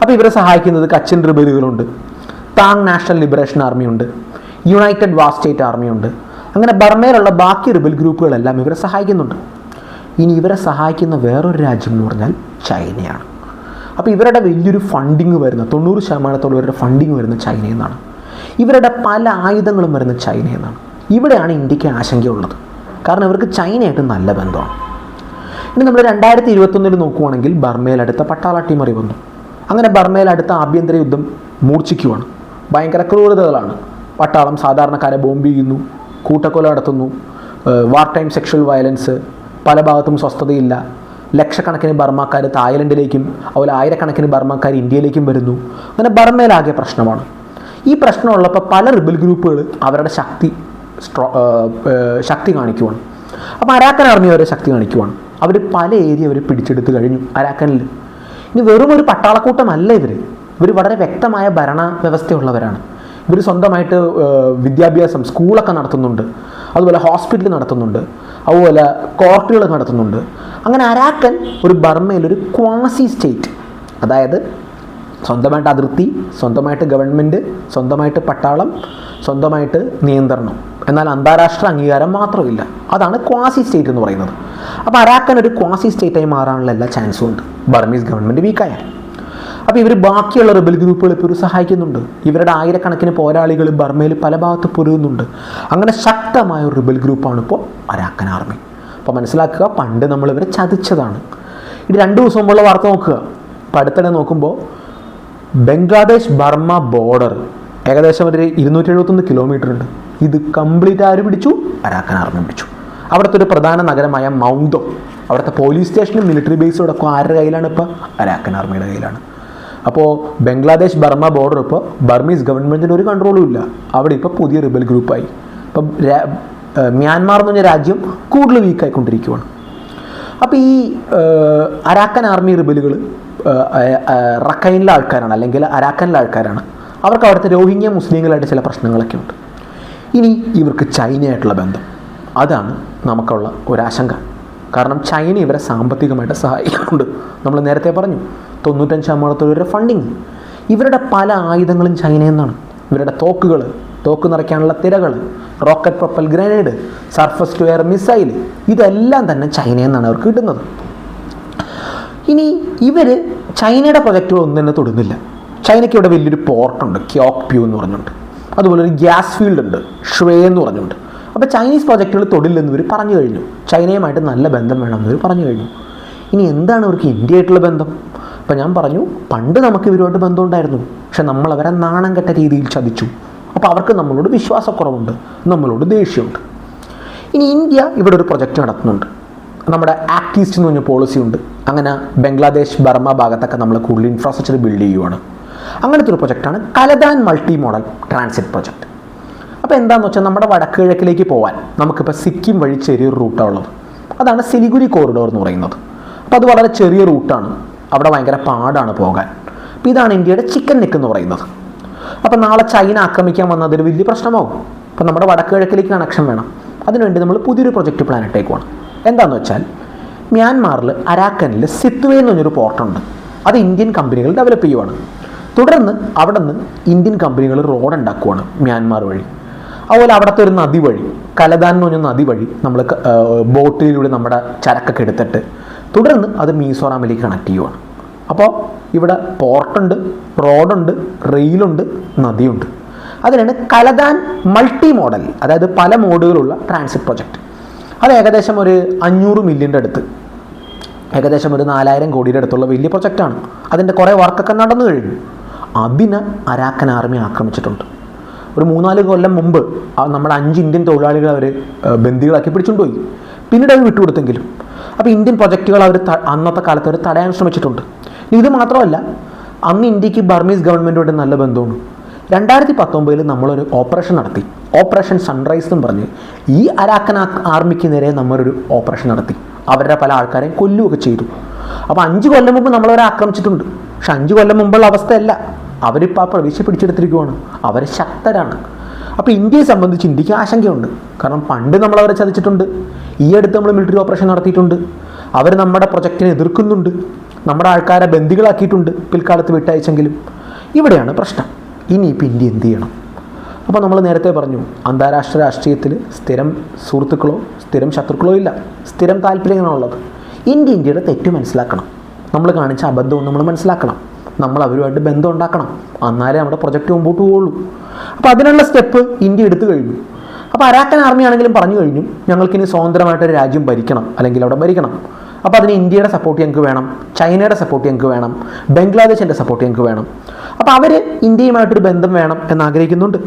അപ്പോൾ ഇവരെ സഹായിക്കുന്നത് കച്ചിൻ റിബലുകളുണ്ട് താങ് നാഷണൽ ലിബറേഷൻ ആർമി ഉണ്ട് യുണൈറ്റഡ് വാർ സ്റ്റേറ്റ് ആർമി ഉണ്ട് അങ്ങനെ ബർമയിലുള്ള ബാക്കി റിബൽ ഗ്രൂപ്പുകളെല്ലാം ഇവരെ സഹായിക്കുന്നുണ്ട്. ഇനി ഇവരെ സഹായിക്കുന്ന വേറൊരു രാജ്യം എന്ന് പറഞ്ഞാൽ ചൈനയാണ്. അപ്പോൾ ഇവരുടെ വലിയൊരു ഫണ്ടിങ് വരുന്ന തൊണ്ണൂറ് ശതമാനത്തോളം ഇവരുടെ ഫണ്ടിങ് വരുന്ന ചൈനയിൽ നിന്നാണ്. ഇവരുടെ പല ആയുധങ്ങളും വരുന്ന ചൈനയിൽ നിന്നാണ്. ഇവിടെയാണ് ഇന്ത്യയ്ക്ക് ആശങ്കയുള്ളത്. കാരണം ഇവർക്ക് ചൈനയായിട്ട് നല്ല ബന്ധമാണ്. ഇനി നമ്മൾ രണ്ടായിരത്തി ഇരുപത്തൊന്നിൽ നോക്കുവാണെങ്കിൽ ബർമയിൽ അടുത്ത പട്ടാള വന്നു. അങ്ങനെ ബർമയിൽ അടുത്ത ആഭ്യന്തര യുദ്ധം മൂർച്ഛിക്കുവാണ്. ഭയങ്കര ക്രൂരതകളാണ്. പട്ടാളം സാധാരണക്കാരെ ബോംബ് ചെയ്യുന്നു കൂട്ടക്കൊല നടത്തുന്നു വാർ ടൈം സെക്ഷൽ വയലൻസ് പല ഭാഗത്തും സ്വസ്ഥതയില്ല ലക്ഷക്കണക്കിന് ബർമാക്കാർ തായ്ലൻഡിലേക്കും അതുപോലെ ആയിരക്കണക്കിന് ബർമാക്കാർ ഇന്ത്യയിലേക്കും വരുന്നു. അങ്ങനെ ബർമയിലാകെ പ്രശ്നമാണ്. ഈ പ്രശ്നമുള്ളപ്പോൾ പല റിബൽ ഗ്രൂപ്പുകൾ അവരുടെ ശക്തി സ്ട്രോ ശക്തി കാണിക്കുവാണ്. അപ്പോൾ അരാക്കൻ ആർമി അവരെ ശക്തി കാണിക്കുവാണ്. അവർ പല ഏരിയ അവർ പിടിച്ചെടുത്ത് കഴിഞ്ഞു അരാക്കനിൽ. ഇനി വെറും ഒരു പട്ടാളക്കൂട്ടമല്ല ഇവർ. ഇവർ വളരെ വ്യക്തമായ ഭരണ വ്യവസ്ഥയുള്ളവരാണ് ഇവർ സ്വന്തമായിട്ട് വിദ്യാഭ്യാസം സ്കൂളൊക്കെ നടത്തുന്നുണ്ട്. അതുപോലെ ഹോസ്പിറ്റൽ നടത്തുന്നുണ്ട്. അതുപോലെ കോർട്ടുകൾ നടത്തുന്നുണ്ട്. അങ്ങനെ അരാക്കൻ ഒരു ബർമയിൽ ഒരു ക്വാസി സ്റ്റേറ്റ് അതായത് സ്വന്തമായിട്ട് അതിർത്തി സ്വന്തമായിട്ട് ഗവൺമെന്റ് സ്വന്തമായിട്ട് പട്ടാളം സ്വന്തമായിട്ട് നിയന്ത്രണം. എന്നാൽ അന്താരാഷ്ട്ര അംഗീകാരം മാത്രമില്ല. അതാണ് ക്വാസി സ്റ്റേറ്റ് എന്ന് പറയുന്നത്. അപ്പോൾ അരാക്കൻ ഒരു ക്വാസി സ്റ്റേറ്റായി മാറാനുള്ള എല്ലാ ചാൻസും ഉണ്ട്. ബർമീസ് ഗവൺമെന്റ് വീക്കായാൽ. അപ്പോൾ ഇവർ ബാക്കിയുള്ള റിബൽ ഗ്രൂപ്പുകൾ ഇപ്പോൾ സഹായിക്കുന്നുണ്ട്. ഇവരുടെ ആയിരക്കണക്കിന് പോരാളികൾ ബർമയിൽ പല ഭാഗത്ത് പൊരുകുന്നുണ്ട് അങ്ങനെ ശക്തമായ ഒരു റിബൽ ഗ്രൂപ്പാണ് ഇപ്പോൾ അരാക്കൻ ആർമി അപ്പോൾ മനസ്സിലാക്കുക പണ്ട് നമ്മൾ ഇവരെ ചതിച്ചതാണ്. ഇത് രണ്ട് ദിവസം മുമ്പുള്ള വാർത്ത നോക്കുക. ഇപ്പോൾ അടുത്തിടെ നോക്കുമ്പോൾ ബംഗ്ലാദേശ് ബർമ ബോർഡർ ഏകദേശം ഒരു ഇരുന്നൂറ്റി എഴുപത്തൊന്ന് കിലോമീറ്റർ ഉണ്ട്. ഇത് കംപ്ലീറ്റ് ആര് പിടിച്ചു? അരാക്കൻ ആർമി പിടിച്ചു. അവിടുത്തെ ഒരു പ്രധാന നഗരമായ മൗന്തോ അവിടുത്തെ പോലീസ് സ്റ്റേഷനും മിലിറ്ററി ബേസും അടക്കം ആരുടെ കയ്യിലാണ് ഇപ്പോൾ അരാക്കൻ ആർമിയുടെ കയ്യിലാണ്. അപ്പോൾ ബംഗ്ലാദേശ് ബർമ്മ ബോർഡർ ഇപ്പോൾ ബർമീസ് ഗവൺമെന്റിന് ഒരു കൺട്രോളും ഇല്ല. അവിടെ ഇപ്പോൾ പുതിയ റിബൽ ഗ്രൂപ്പായി ഇപ്പം മ്യാൻമാർ എന്ന് പറഞ്ഞ രാജ്യം കൂടുതൽ വീക്കായിക്കൊണ്ടിരിക്കുകയാണ് അപ്പോൾ ഈ അരാക്കൻ ആർമി റിബലുകൾ റക്കൈനിലെ ആൾക്കാരാണ് അല്ലെങ്കിൽ അരാക്കനിലെ ആൾക്കാരാണ്. അവർക്ക് അവിടുത്തെ രോഹിംഗ്യ മുസ്ലിങ്ങളായിട്ട് ചില പ്രശ്നങ്ങളൊക്കെ ഉണ്ട് ഇനി ഇവർക്ക് ചൈനയായിട്ടുള്ള ബന്ധം. അതാണ് നമുക്കുള്ള ഒരാശങ്ക. കാരണം ചൈന ഇവരെ സാമ്പത്തികമായിട്ട് സഹായിക്കുന്നുണ്ട്. നമ്മൾ നേരത്തെ പറഞ്ഞു. തൊണ്ണൂറ്റഞ്ച് ശതമാനത്തോളം ഫണ്ടിങ് ഇവരുടെ പല ആയുധങ്ങളും ചൈനയിൽ നിന്നാണ്. ഇവരുടെ തോക്കുകൾ തോക്ക് നിറയ്ക്കാനുള്ള തിരകൾ rocket propel grenade surface to air missile ഇതെല്ലാം തന്നെ ചൈനയിൽ നിന്നാണ് അവർക്ക് കിട്ടുന്നത്. ഇനി ഇവർ ചൈനയുടെ പ്രൊജക്റ്റുകൾ ഒന്നും തന്നെ തൊടുന്നില്ല. ചൈനയ്ക്ക് ഇവിടെ വലിയൊരു പോർട്ടുണ്ട് ക്യോക് പ്യൂ എന്ന് പറഞ്ഞുകൊണ്ട്. അതുപോലെ ഒരു ഗ്യാസ് ഫീൽഡ് ഉണ്ട് ഷ്വേ എന്ന് പറഞ്ഞുകൊണ്ട്. അപ്പോൾ ചൈനീസ് പ്രൊജക്റ്റുകൾ തൊടില്ലെന്ന് ഇവർ പറഞ്ഞു കഴിഞ്ഞു. ചൈനയുമായിട്ട് നല്ല ബന്ധം വേണമെന്ന് ഇവർ പറഞ്ഞു കഴിഞ്ഞു. ഇനി എന്താണ് അവർക്ക് ഇന്ത്യയായിട്ടുള്ള ബന്ധം? അപ്പോൾ ഞാൻ പറഞ്ഞു പണ്ട് നമുക്ക് ഇവരുമായിട്ട് ബന്ധമുണ്ടായിരുന്നു. പക്ഷെ നമ്മൾ അവരെ നാണം കെട്ട രീതിയിൽ ചതിച്ചു. അപ്പോൾ അവർക്ക് നമ്മളോട് വിശ്വാസക്കുറവുണ്ട് നമ്മളോട് ദേഷ്യമുണ്ട്. ഇനി ഇന്ത്യ ഇവിടെ ഒരു പ്രൊജക്റ്റ് നടത്തുന്നുണ്ട്. നമ്മുടെ ആക്ട് ഈസ്റ്റ് എന്ന് പറഞ്ഞ പോളിസി ഉണ്ട്. അങ്ങനെ ബംഗ്ലാദേശ് ബർമ ഭാഗത്തൊക്കെ നമ്മൾ കൂടുതൽ ഇൻഫ്രാസ്ട്രക്ചർ ബിൽഡ് ചെയ്യുവാണ്. അങ്ങനത്തെ ഒരു പ്രൊജക്റ്റാണ് Kaladan multi modal transit project അപ്പോൾ എന്താണെന്ന് വെച്ചാൽ നമ്മുടെ വടക്ക് കിഴക്കിലേക്ക് പോകാൻ നമുക്കിപ്പോൾ സിക്കിം വഴി ചെറിയൊരു റൂട്ടാണ് ഉള്ളത്. അതാണ് സിലിഗുരി കോറിഡോർ എന്ന് പറയുന്നത്. അപ്പോൾ അത് വളരെ ചെറിയ റൂട്ടാണ് അവിടെ ഭയങ്കര പാടാണ് പോകാൻ. അപ്പോൾ ഇതാണ് ഇന്ത്യയുടെ ചിക്കൻ നെക്ക് എന്ന് പറയുന്നത്. അപ്പോൾ നാളെ ചൈന ആക്രമിക്കാൻ വന്നാൽ അതൊരു വലിയ പ്രശ്നമാകും അപ്പോൾ നമ്മുടെ വടക്ക് കിഴക്കിലേക്ക് കണക്ഷൻ വേണം. അതിനുവേണ്ടി നമ്മൾ പുതിയൊരു പ്രൊജക്റ്റ് പ്ലാൻ ഇട്ടേക്കുവാണ്. എന്താണെന്ന് വെച്ചാൽ മ്യാൻമാറിൽ അരാക്കനിൽ സിത്വേ എന്ന് പറഞ്ഞൊരു പോർട്ടുണ്ട് അത് ഇന്ത്യൻ കമ്പനികൾ ഡെവലപ്പ് ചെയ്യുവാണ്. തുടർന്ന് അവിടെ നിന്ന് ഇന്ത്യൻ കമ്പനികൾ റോഡ് ഉണ്ടാക്കുവാണ് മ്യാൻമാർ വഴി. അതുപോലെ അവിടുത്തെ ഒരു നദി വഴി കലദാൻ എന്ന് പറഞ്ഞ നദി വഴി നമ്മൾ ബോട്ടിലൂടെ നമ്മുടെ ചരക്കൊക്കെ എടുത്തിട്ട് തുടർന്ന് അത് മീസോറാമിലേക്ക് കണക്ട് ചെയ്യുവാണ്. അപ്പോൾ ഇവിടെ പോർട്ടുണ്ട് റോഡുണ്ട് റെയിലുണ്ട് നദിയുണ്ട്. അതിനാണ് കലദാൻ മൾട്ടി മോഡൽ അതായത് പല മോഡുകളുള്ള ട്രാൻസിറ്റ് പ്രൊജക്റ്റ് അത് ഏകദേശം ഒരു അഞ്ഞൂറ് മില്യന്റെ അടുത്ത്. ഏകദേശം ഒരു നാലായിരം കോടിയുടെ അടുത്തുള്ള വലിയ പ്രൊജക്റ്റാണ് അതിന്റെ കുറേ വർക്കൊക്കെ നടന്നു കഴിഞ്ഞു. അതിന് അരാക്കൻ ആർമി ആക്രമിച്ചിട്ടുണ്ട്. ഒരു മൂന്നാൽ കൊല്ലം മുമ്പ് നമ്മുടെ അഞ്ച് ഇന്ത്യൻ തൊഴിലാളികൾ അവർ ബന്ദികളാക്കി പിടിച്ചുകൊണ്ടുപോയി പിന്നീട് അവർ വിട്ടുകൊടുത്തെങ്കിലും അപ്പോൾ ഇന്ത്യൻ പ്രൊജക്റ്റുകൾ അവർ അന്നത്തെ കാലത്ത് അവർ തടയാൻ ശ്രമിച്ചിട്ടുണ്ട്. ഇത് മാത്രമല്ല അന്ന് ഇന്ത്യയ്ക്ക് ബർമീസ് ഗവൺമെന്റുമായിട്ട് നല്ല ബന്ധമാണ്. രണ്ടായിരത്തി പത്തൊമ്പതിൽ നമ്മളൊരു ഓപ്പറേഷൻ നടത്തി. ഓപ്പറേഷൻ സൺറൈസ് എന്ന് പറഞ്ഞ് ഈ അരാക്കൻ ആർമിക്ക് നേരെ നമ്മളൊരു ഓപ്പറേഷൻ നടത്തി. അവരുടെ പല ആൾക്കാരെയും കൊല്ലുകയൊക്കെ ചെയ്തു. അപ്പോൾ അഞ്ച് കൊല്ലം മുമ്പ് നമ്മളവരെ ആക്രമിച്ചിട്ടുണ്ട്. പക്ഷെ അഞ്ച് കൊല്ലം മുമ്പുള്ള അവസ്ഥയല്ല. അവരിപ്പോൾ ആ പ്രവിശ്യ പിടിച്ചെടുത്തിരിക്കുവാണ്. അവർ ശക്തരാണ്. അപ്പോൾ ഇന്ത്യയെ സംബന്ധിച്ച് ഇന്ത്യയ്ക്ക് ആശങ്കയുണ്ട്. കാരണം പണ്ട് നമ്മൾ അവരെ ചതിച്ചിട്ടുണ്ട്. ഈ അടുത്ത് നമ്മൾ മിലിറ്ററി ഓപ്പറേഷൻ നടത്തിയിട്ടുണ്ട്. അവർ നമ്മുടെ പ്രൊജക്റ്റിനെ എതിർക്കുന്നുണ്ട്. നമ്മുടെ ആൾക്കാരെ ബന്ദികളാക്കിയിട്ടുണ്ട്. പിൽക്കാലത്ത് വിട്ടയച്ചെങ്കിലും. ഇവിടെയാണ് പ്രശ്നം. ഇനിയിപ്പോൾ ഇന്ത്യ എന്ത് ചെയ്യണം? അപ്പോൾ നമ്മൾ നേരത്തെ പറഞ്ഞു അന്താരാഷ്ട്ര രാഷ്ട്രീയത്തിൽ സ്ഥിരം സുഹൃത്തുക്കളോ സ്ഥിരം ശത്രുക്കളോ ഇല്ല. സ്ഥിരം താല്പര്യങ്ങളാണുള്ളത്. ഇന്ത്യ ഇന്ത്യയുടെ തെറ്റ് മനസ്സിലാക്കണം. നമ്മൾ കാണിച്ച അബദ്ധവും നമ്മൾ മനസ്സിലാക്കണം. നമ്മൾ അവരുമായിട്ട് ബന്ധം ഉണ്ടാക്കണം. എന്നാലേ നമ്മുടെ പ്രൊജക്റ്റ് മുമ്പോട്ട് പോവുള്ളൂ. അപ്പോൾ അതിനുള്ള സ്റ്റെപ്പ് ഇന്ത്യ എടുത്തു കഴിഞ്ഞു. അപ്പോൾ അരാക്കൻ ആർമി ആണെങ്കിലും പറഞ്ഞു കഴിഞ്ഞു ഞങ്ങൾക്കിനി സ്വതന്ത്രമായിട്ടൊരു രാജ്യം ഭരിക്കണം അല്ലെങ്കിൽ അവിടെ ഭരിക്കണം. അപ്പോൾ അതിന് ഇന്ത്യയുടെ സപ്പോർട്ട് ഞങ്ങൾക്ക് വേണം ചൈനയുടെ സപ്പോർട്ട് ഞങ്ങൾക്ക് വേണം ബംഗ്ലാദേശിന്റെ സപ്പോർട്ട് ഞങ്ങൾക്ക് വേണം. അപ്പോൾ അവർ ഇന്ത്യയുമായിട്ടൊരു ബന്ധം വേണം എന്നാഗ്രഹിക്കുന്നുണ്ട്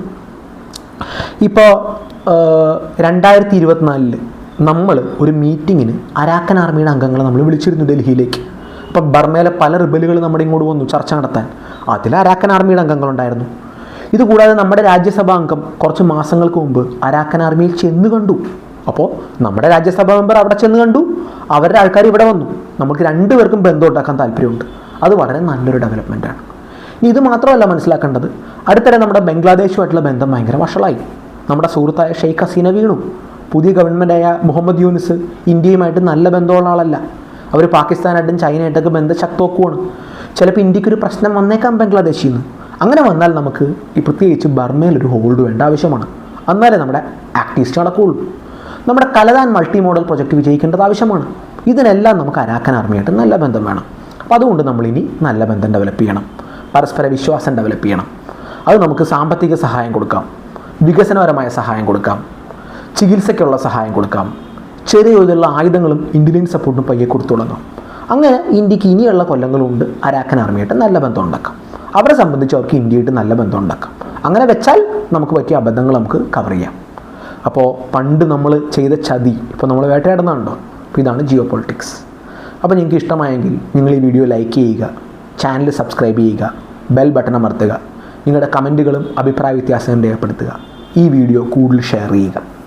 ഇപ്പോൾ രണ്ടായിരത്തി ഇരുപത്തിനാലിൽ നമ്മൾ ഒരു മീറ്റിങ്ങിന് അരാക്കൻ ആർമിയുടെ അംഗങ്ങളെ നമ്മൾ വിളിച്ചിരുന്നു ഡൽഹിയിലേക്ക്. അപ്പോൾ ബർമയിലെ പല റിബലുകൾ നമ്മുടെ ഇങ്ങോട്ട് വന്നു ചർച്ച നടത്താൻ. അതിൽ അരാക്കൻ ആർമിയുടെ അംഗങ്ങളുണ്ടായിരുന്നു. ഇതുകൂടാതെ നമ്മുടെ രാജ്യസഭാ അംഗം കുറച്ച് മാസങ്ങൾക്ക് മുമ്പ് അരാക്കൻ ആർമിയിൽ ചെന്ന് കണ്ടു. അപ്പോൾ നമ്മുടെ രാജ്യസഭാ മെമ്പർ അവിടെ ചെന്ന് കണ്ടു. അവരുടെ ആൾക്കാർ ഇവിടെ വന്നു. നമുക്ക് രണ്ടുപേർക്കും ബന്ധം ഉണ്ടാക്കാൻ താല്പര്യമുണ്ട്. അത് വളരെ നല്ലൊരു ഡെവലപ്മെന്റാണ് ഇനി ഇത് മാത്രമല്ല മനസ്സിലാക്കേണ്ടത്. അടുത്തിടെ നമ്മുടെ ബംഗ്ലാദേശുമായിട്ടുള്ള ബന്ധം ഭയങ്കര വഷളായി. നമ്മുടെ സുഹൃത്തായ ഷെയ്ഖ് ഹസീന വീണു. പുതിയ ഗവൺമെന്റായ മുഹമ്മദ് യൂനിസ് ഇന്ത്യയുമായിട്ട് നല്ല ബന്ധമുള്ള ആളല്ല. അവർ പാകിസ്ഥാനായിട്ടും ചൈനയായിട്ടൊക്കെ ബന്ധം ശക്തമാക്കുവാണ് ചിലപ്പോൾ ഇന്ത്യക്കൊരു പ്രശ്നം വന്നേക്കാം ബംഗ്ലാദേശിൽ നിന്ന് അങ്ങനെ വന്നാൽ നമുക്ക് ഈ പ്രത്യേകിച്ച് ഒരു ഹോൾഡ് വേണ്ട ആവശ്യമാണ്. എന്നാലേ നമ്മുടെ ആക്ടിവിസ്റ്റ് നടക്കുകയുള്ളൂ നമ്മുടെ കലദാൻ മൾട്ടി മോഡൽ പ്രൊജക്റ്റ് വിജയിക്കേണ്ടത് ആവശ്യമാണ്. ഇതിനെല്ലാം നമുക്ക് അരാക്കൻ ആർമിയായിട്ട് നല്ല ബന്ധം വേണം. അപ്പോൾ അതുകൊണ്ട് നമ്മളിനി നല്ല ബന്ധം ഡെവലപ്പ് ചെയ്യണം. പരസ്പര വിശ്വാസം ഡെവലപ്പ് ചെയ്യണം. അത് നമുക്ക് സാമ്പത്തിക സഹായം കൊടുക്കാം. വികസനപരമായ സഹായം കൊടുക്കാം. ചികിത്സയ്ക്കുള്ള സഹായം കൊടുക്കാം. ചെറിയ തോതിലുള്ള ആയുധങ്ങളും ഇന്ത്യൻ സപ്പോർട്ടും പയ്യെ കൊടുത്തു തുടങ്ങാം. അങ്ങനെ ഇന്ത്യയ്ക്ക് ഇനിയുള്ള കൊല്ലങ്ങളുണ്ട്. അരാക്കൻ ആർമിയായിട്ട് നല്ല ബന്ധം ഉണ്ടാക്കാം. അവരെ സംബന്ധിച്ച് അവർക്ക് ഇന്ത്യയായിട്ട് നല്ല ബന്ധം ഉണ്ടാക്കാം. അങ്ങനെ വെച്ചാൽ നമുക്ക് പറ്റിയ അബദ്ധങ്ങൾ നമുക്ക് കവർ ചെയ്യാം. അപ്പോൾ പണ്ട് നമ്മൾ ചെയ്ത ചതി ഇപ്പോൾ നമ്മൾ വേട്ടയാടുന്നുണ്ടോ? അപ്പോൾ ഇതാണ് ജിയോ പൊളിറ്റിക്സ് അപ്പോൾ നിങ്ങൾക്ക് ഇഷ്ടമായെങ്കിൽ നിങ്ങൾ ഈ വീഡിയോ ലൈക്ക് ചെയ്യുക ചാനൽ സബ്സ്ക്രൈബ് ചെയ്യുക ബെൽ ബട്ടൺ അമർത്തുക നിങ്ങളുടെ കമന്റുകളും അഭിപ്രായ വ്യത്യാസങ്ങളും രേഖപ്പെടുത്തുക. ഈ വീഡിയോ കൂടുതൽ ഷെയർ ചെയ്യുക.